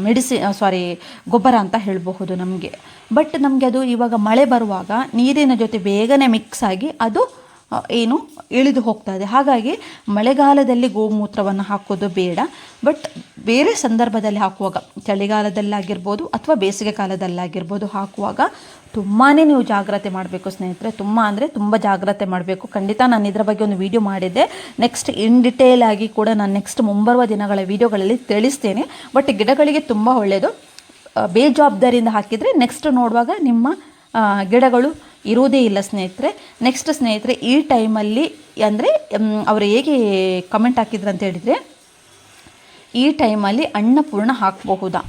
ಮೆಡಿಸಿ ಸಾರಿ ಗೊಬ್ಬರ ಅಂತ ಹೇಳಬಹುದು ನಮಗೆ. ಬಟ್ ನಮಗೆ ಅದು ಇವಾಗ ಮಳೆ ಬರುವಾಗ ನೀರಿನ ಜೊತೆ ಬೇಗನೆ ಮಿಕ್ಸ್ ಆಗಿ ಅದು ಏನು ಇಳಿದು ಹೋಗ್ತಾ ಇದೆ. ಹಾಗಾಗಿ ಮಳೆಗಾಲದಲ್ಲಿ ಗೋಮೂತ್ರವನ್ನು ಹಾಕೋದು ಬೇಡ. ಬಟ್ ಬೇರೆ ಸಂದರ್ಭದಲ್ಲಿ ಹಾಕುವಾಗ, ಚಳಿಗಾಲದಲ್ಲಾಗಿರ್ಬೋದು ಅಥವಾ ಬೇಸಿಗೆ ಕಾಲದಲ್ಲಾಗಿರ್ಬೋದು ಹಾಕುವಾಗ ತುಂಬಾ ನೀವು ಜಾಗ್ರತೆ ಮಾಡಬೇಕು ಸ್ನೇಹಿತರೆ. ತುಂಬ ಅಂದರೆ ತುಂಬ ಜಾಗ್ರತೆ ಮಾಡಬೇಕು. ಖಂಡಿತ ನಾನು ಇದರ ಬಗ್ಗೆ ಒಂದು ವಿಡಿಯೋ ಮಾಡಿದ್ದೆ. ನೆಕ್ಸ್ಟ್ ಇನ್ ಡಿಟೇಲ್ ಆಗಿ ಕೂಡ ನಾನು ನೆಕ್ಸ್ಟ್ ಮುಂಬರುವ ದಿನಗಳ ವಿಡಿಯೋಗಳಲ್ಲಿ ತಿಳಿಸ್ತೇನೆ. ಬಟ್ ಗಿಡಗಳಿಗೆ ತುಂಬ ಒಳ್ಳೆಯದು ಬೇಜವಾಬ್ದಾರಿಯಿಂದ ಹಾಕಿದರೆ ನೆಕ್ಸ್ಟ್ ನೋಡುವಾಗ ನಿಮ್ಮ ಗಿಡಗಳು ಇರುವುದೇ ಇಲ್ಲ ಸ್ನೇಹಿತರೆ. ನೆಕ್ಸ್ಟ್ ಸ್ನೇಹಿತರೆ, ಈ ಟೈಮಲ್ಲಿ ಅಂದರೆ ಅವರು ಹೇಗೆ ಕಮೆಂಟ್ ಹಾಕಿದ್ರು ಅಂತ ಹೇಳಿದರೆ, ಈ ಟೈಮಲ್ಲಿ ಅನ್ನಪೂರ್ಣ ಹಾಕಬಹುದಾ?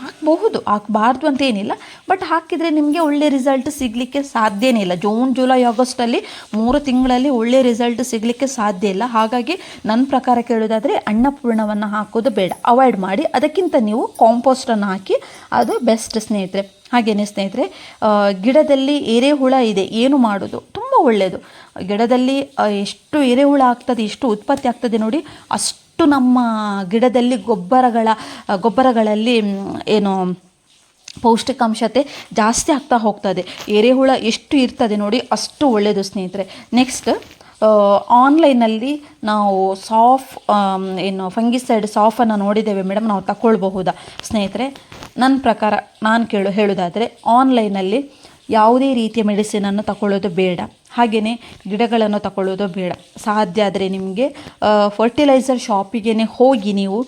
ಹಾಕಬಹುದು, ಹಾಕಬಾರ್ದು ಅಂತ ಏನಿಲ್ಲ. ಬಟ್ ಹಾಕಿದರೆ ನಿಮಗೆ ಒಳ್ಳೆ ರಿಸಲ್ಟ್ ಸಿಗಲಿಕ್ಕೆ ಸಾಧ್ಯನೇ ಇಲ್ಲ. ಜೂನ್ ಜುಲೈ ಆಗಸ್ಟಲ್ಲಿ ಮೂರು ತಿಂಗಳಲ್ಲಿ ಒಳ್ಳೆ ರಿಸಲ್ಟ್ ಸಿಗಲಿಕ್ಕೆ ಸಾಧ್ಯ ಇಲ್ಲ. ಹಾಗಾಗಿ ನನ್ನ ಪ್ರಕಾರ ಕೇಳೋದಾದರೆ ಅನ್ನಪೂರ್ಣವನ್ನು ಹಾಕೋದು ಬೇಡ. ಅವಾಯ್ಡ್ ಮಾಡಿ. ಅದಕ್ಕಿಂತ ನೀವು ಕಾಂಪೋಸ್ಟನ್ನು ಹಾಕಿ ಅದು ಬೆಸ್ಟ್ ಸ್ನೇಹಿತರೆ. ಹಾಗೆಯೇ ಸ್ನೇಹಿತರೆ ಗಿಡದಲ್ಲಿ ಎರೆಹುಳ ಇದೆ. ಏನು ಮಾಡೋದು? ತುಂಬ ಒಳ್ಳೆಯದು ಗಿಡದಲ್ಲಿ ಎಷ್ಟು ಎರೆಹುಳ ಆಗ್ತದೆ, ಎಷ್ಟು ಉತ್ಪತ್ತಿ ಆಗ್ತದೆ ನೋಡಿ, ಅಷ್ಟು ನಮ್ಮ ಗಿಡದಲ್ಲಿ ಗೊಬ್ಬರಗಳ, ಗೊಬ್ಬರಗಳಲ್ಲಿ ಏನು ಪೌಷ್ಟಿಕಾಂಶತೆ ಜಾಸ್ತಿ ಆಗ್ತಾ ಹೋಗ್ತದೆ ಎರೆಹುಳ ಎಷ್ಟು ಇರ್ತದೆ ನೋಡಿ, ಅಷ್ಟು ಒಳ್ಳೆಯದು ಸ್ನೇಹಿತರೆ. ನೆಕ್ಸ್ಟ್ ಆನ್ಲೈನಲ್ಲಿ ನಾವು ಸಾಫ್ ಏನು ಫಂಗಿಸೈಡ್ ಸಾಫನ್ನು ನೋಡಿದ್ದೇವೆ ಮೇಡಮ್ ನಾವು ತಗೊಳ್ಬಹುದಾ ಸ್ನೇಹಿತರೆ ನನ್ನ ಪ್ರಕಾರ ನಾನು ಕೇಳು, ಹೇಳೋದಾದರೆ ಆನ್ಲೈನಲ್ಲಿ ಯಾವುದೇ ರೀತಿಯ ಮೆಡಿಸಿನನ್ನು ತಗೊಳ್ಳೋದು ಬೇಡ. ಹಾಗೆಯೇ ಗಿಡಗಳನ್ನು ತಗೊಳ್ಳೋದು ಬೇಡ. ಸಾಧ್ಯ ಆದರೆ ನಿಮಗೆ ಫರ್ಟಿಲೈಸರ್ ಶಾಪಿಗೆ ಹೋಗಿ ನೀವು,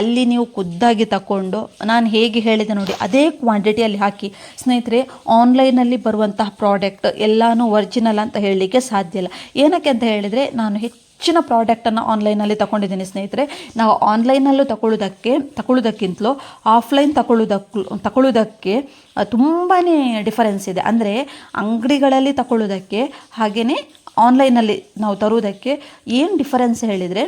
ಅಲ್ಲಿ ನೀವು ಖುದ್ದಾಗಿ ತಗೊಂಡು ನಾನು ಹೇಗೆ ಹೇಳಿದೆ ನೋಡಿ, ಅದೇ ಕ್ವಾಂಟಿಟಿಯಲ್ಲಿ ಹಾಕಿ. ಸ್ನೇಹಿತರೆ ಆನ್ಲೈನಲ್ಲಿ ಬರುವಂತಹ ಪ್ರಾಡಕ್ಟ್ ಎಲ್ಲನೂ ಒರಿಜಿನಲ್ ಅಂತ ಹೇಳಲಿಕ್ಕೆ ಸಾಧ್ಯ ಇಲ್ಲ. ಏನಕ್ಕೆ ಅಂತ ಹೇಳಿದರೆ, ನಾನು ಹೆಚ್ಚಿನ ಪ್ರಾಡಕ್ಟನ್ನು ಆನ್ಲೈನಲ್ಲಿ ತಗೊಂಡಿದ್ದೀನಿ ಸ್ನೇಹಿತರೆ. ನಾವು ಆನ್ಲೈನಲ್ಲೂ ತಗೊಳ್ಳೋದಕ್ಕೆ ತಗೊಳ್ಳೋದಕ್ಕಿಂತಲೂ ಆಫ್ಲೈನ್ ತಗೊಳ್ಳೋದಕ್ಕೂ ತಗೊಳ್ಳೋದಕ್ಕೆ ತುಂಬಾ ಡಿಫರೆನ್ಸ್ ಇದೆ. ಅಂದರೆ ಅಂಗಡಿಗಳಲ್ಲಿ ತಗೊಳ್ಳೋದಕ್ಕೆ ಹಾಗೆಯೇ ಆನ್ಲೈನಲ್ಲಿ ನಾವು ತರುವುದಕ್ಕೆ ಏನು ಡಿಫರೆನ್ಸ್ ಹೇಳಿದರೆ,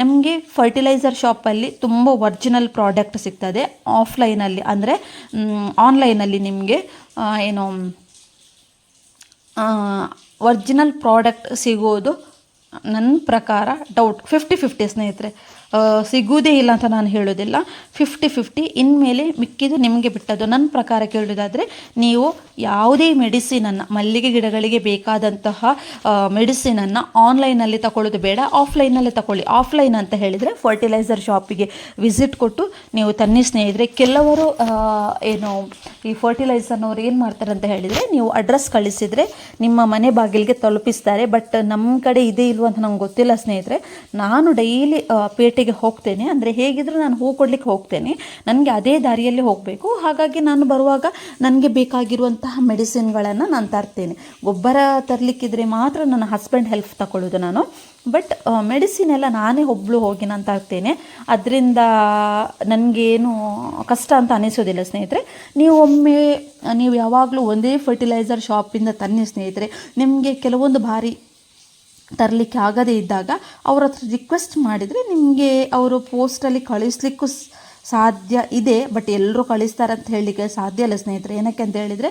ನಮಗೆ ಫರ್ಟಿಲೈಸರ್ ಶಾಪಲ್ಲಿ ತುಂಬ ಒರ್ಜಿನಲ್ ಪ್ರಾಡಕ್ಟ್ ಸಿಗ್ತದೆ ಆಫ್ಲೈನಲ್ಲಿ ಅಂದರೆ ಆನ್ಲೈನಲ್ಲಿ ನಿಮಗೆ ಏನು ಒರ್ಜಿನಲ್ ಪ್ರಾಡಕ್ಟ್ ಸಿಗೋದು ನನ್ನ ಪ್ರಕಾರ ಡೌಟ್ ಫಿಫ್ಟಿ ಫಿಫ್ಟಿ ಸ್ನೇಹಿತರೆ. ಸಿಗುವುದೇ ಇಲ್ಲ ಅಂತ ನಾನು ಹೇಳೋದಿಲ್ಲ ಫಿಫ್ಟಿ ಫಿಫ್ಟಿ ಇನ್ಮೇಲೆ ಮಿಕ್ಕಿದ್ದು ನಿಮಗೆ ಬಿಟ್ಟದ್ದು. ನನ್ನ ಪ್ರಕಾರ ಕೇಳೋದಾದರೆ ನೀವು ಯಾವುದೇ ಮೆಡಿಸಿನನ್ನು, ಮಲ್ಲಿಗೆ ಗಿಡಗಳಿಗೆ ಬೇಕಾದಂತಹ ಮೆಡಿಸಿನನ್ನು ಆನ್ಲೈನಲ್ಲಿ ತಗೊಳ್ಳೋದು ಬೇಡ ಆಫ್ಲೈನಲ್ಲೇ ತಗೊಳ್ಳಿ ಆಫ್ಲೈನ್ ಅಂತ ಹೇಳಿದರೆ ಫರ್ಟಿಲೈಸರ್ ಶಾಪಿಗೆ ವಿಸಿಟ್ ಕೊಟ್ಟು ನೀವು ತನ್ನಿ ಸ್ನೇಹಿತರೆ, ಕೆಲವರು ಏನು, ಈ ಫರ್ಟಿಲೈಸರ್ನವ್ರು ಏನು ಮಾಡ್ತಾರೆ ಅಂತ ಹೇಳಿದರೆ, ನೀವು ಅಡ್ರೆಸ್ ಕಳಿಸಿದರೆ ನಿಮ್ಮ ಮನೆ ಬಾಗಿಲಿಗೆ ತಲುಪಿಸ್ತಾರೆ. ಬಟ್ ನಮ್ಮ ಕಡೆ ಇದೆ ಇಲ್ವ ಅಂತ ನಂಗೆ ಗೊತ್ತಿಲ್ಲ ಸ್ನೇಹಿತರೆ. ನಾನು ಡೈಲಿ ಪೇಟೆಗೆ ಹೋಗ್ತೇನೆ. ಅಂದರೆ ಹೇಗಿದ್ರೂ ನಾನು ಹೂ ಕೊಡ್ಲಿಕ್ಕೆ ಹೋಗ್ತೇನೆ. ನನಗೆ ಅದೇ ದಾರಿಯಲ್ಲಿ ಹೋಗಬೇಕು. ಹಾಗಾಗಿ ನಾನು ಬರುವಾಗ ನನಗೆ ಬೇಕಾಗಿರುವಂತಹ ಮೆಡಿಸಿನ್ಗಳನ್ನು ನಾನು ತರ್ತೇನೆ. ಗೊಬ್ಬರ ತರಲಿಕ್ಕಿದ್ರೆ ಮಾತ್ರ ನನ್ನ ಹಸ್ಬೆಂಡ್ ಹೆಲ್ಪ್ ತಗೊಳ್ಳೋದು ನಾನು. ಬಟ್ ಮೆಡಿಸಿನ್ ಎಲ್ಲ ನಾನೇ ಒಬ್ಳು ಹೋಗಿ ನಾನು ತರ್ತೇನೆ. ಅದರಿಂದ ನನಗೇನು ಕಷ್ಟ ಅಂತ ಅನಿಸೋದಿಲ್ಲ ಸ್ನೇಹಿತರೆ. ನೀವು ಒಮ್ಮೆ, ನೀವು ಯಾವಾಗಲೂ ಒಂದೇ ಫರ್ಟಿಲೈಸರ್ ಶಾಪಿಂದ ತನ್ನಿ ಸ್ನೇಹಿತರೆ. ನಿಮಗೆ ಕೆಲವೊಂದು ಬಾರಿ ತರಲಿಕ್ಕೆ ಆಗದೇ ಇದ್ದಾಗ ಅವ್ರ ಹತ್ರ ರಿಕ್ವೆಸ್ಟ್ ಮಾಡಿದರೆ ನಿಮಗೆ ಅವರು ಪೋಸ್ಟಲ್ಲಿ ಕಳಿಸ್ಲಿಕ್ಕೂ ಸಾಧ್ಯ ಇದೆ ಬಟ್ ಎಲ್ಲರೂ ಕಳಿಸ್ತಾರೆ ಅಂತ ಹೇಳಲಿಕ್ಕೆ ಸಾಧ್ಯ ಇಲ್ಲ ಸ್ನೇಹಿತರೆ. ಏನಕ್ಕೆ ಅಂತ ಹೇಳಿದರೆ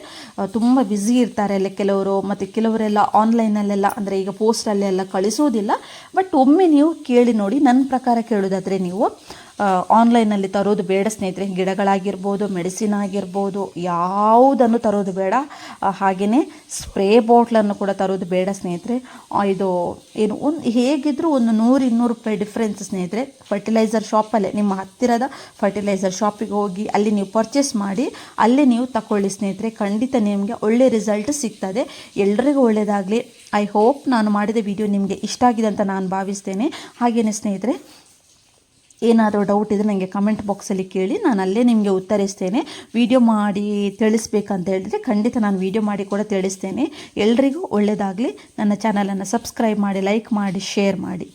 ತುಂಬ ಬ್ಯುಸಿ ಇರ್ತಾರೆ ಎಲ್ಲ ಕೆಲವರು, ಮತ್ತು ಕೆಲವರೆಲ್ಲ ಆನ್ಲೈನಲ್ಲೆಲ್ಲ ಅಂದರೆ ಈಗ ಪೋಸ್ಟಲ್ಲೆಲ್ಲ ಕಳಿಸೋದಿಲ್ಲ. ಬಟ್ ಒಮ್ಮೆ ನೀವು ಕೇಳಿ ನೋಡಿ ನನ್ನ ಪ್ರಕಾರ ಕೇಳೋದಾದರೆ ನೀವು ಆನ್ಲೈನಲ್ಲಿ ತರೋದು ಬೇಡ ಸ್ನೇಹಿತರೆ. ಗಿಡಗಳಾಗಿರ್ಬೋದು, ಮೆಡಿಸಿನ್ ಆಗಿರ್ಬೋದು, ಯಾವುದನ್ನು ತರೋದು ಬೇಡ. ಹಾಗೆಯೇ ಸ್ಪ್ರೇ ಬಾಟ್ಲನ್ನು ಕೂಡ ತರೋದು ಬೇಡ ಸ್ನೇಹಿತರೆ. ಇದು ಏನು ಒಂದು ಹೇಗಿದ್ದರೂ ಒಂದು ನೂರು, ಇನ್ನೂರು ರೂಪಾಯಿ ಡಿಫ್ರೆನ್ಸ್ ಸ್ನೇಹಿತರೆ. ಫರ್ಟಿಲೈಸರ್ ಶಾಪಲ್ಲೇ ನಿಮ್ಮ ಹತ್ತಿರದ ಫರ್ಟಿಲೈಸರ್ ಶಾಪಿಗೆ ಹೋಗಿ ಅಲ್ಲಿ ನೀವು ಪರ್ಚೇಸ್ ಮಾಡಿ, ಅಲ್ಲಿ ನೀವು ತಗೊಳ್ಳಿ ಸ್ನೇಹಿತರೆ. ಖಂಡಿತ ನಿಮಗೆ ಒಳ್ಳೆ ರಿಸಲ್ಟ್ ಸಿಗ್ತದೆ. ಎಲ್ರಿಗೂ ಒಳ್ಳೆಯದಾಗಲಿ ಐ ಹೋಪ್ ನಾನು ಮಾಡಿದ ವಿಡಿಯೋ ನಿಮಗೆ ಇಷ್ಟ ಆಗಿದೆ ಅಂತ ನಾನು ಭಾವಿಸ್ತೇನೆ. ಹಾಗೆಯೇ ಸ್ನೇಹಿತರೆ ಏನಾದರೂ ಡೌಟ್ ಇದ್ದರೆ ನನಗೆ ಕಮೆಂಟ್ ಬಾಕ್ಸಲ್ಲಿ ಕೇಳಿ, ನಾನು ಅಲ್ಲೇ ನಿಮಗೆ ಉತ್ತರಿಸ್ತೇನೆ. ವಿಡಿಯೋ ಮಾಡಿ ತಿಳಿಸ್ಬೇಕಂತ ಹೇಳಿದರೆ ಖಂಡಿತ ನಾನು ವಿಡಿಯೋ ಮಾಡಿ ಕೂಡ ತಿಳಿಸ್ತೇನೆ. ಎಲ್ರಿಗೂ ಒಳ್ಳೆಯದಾಗಲಿ ನನ್ನ ಚಾನಲನ್ನು ಸಬ್ಸ್ಕ್ರೈಬ್ ಮಾಡಿ ಲೈಕ್ ಮಾಡಿ ಶೇರ್ ಮಾಡಿ.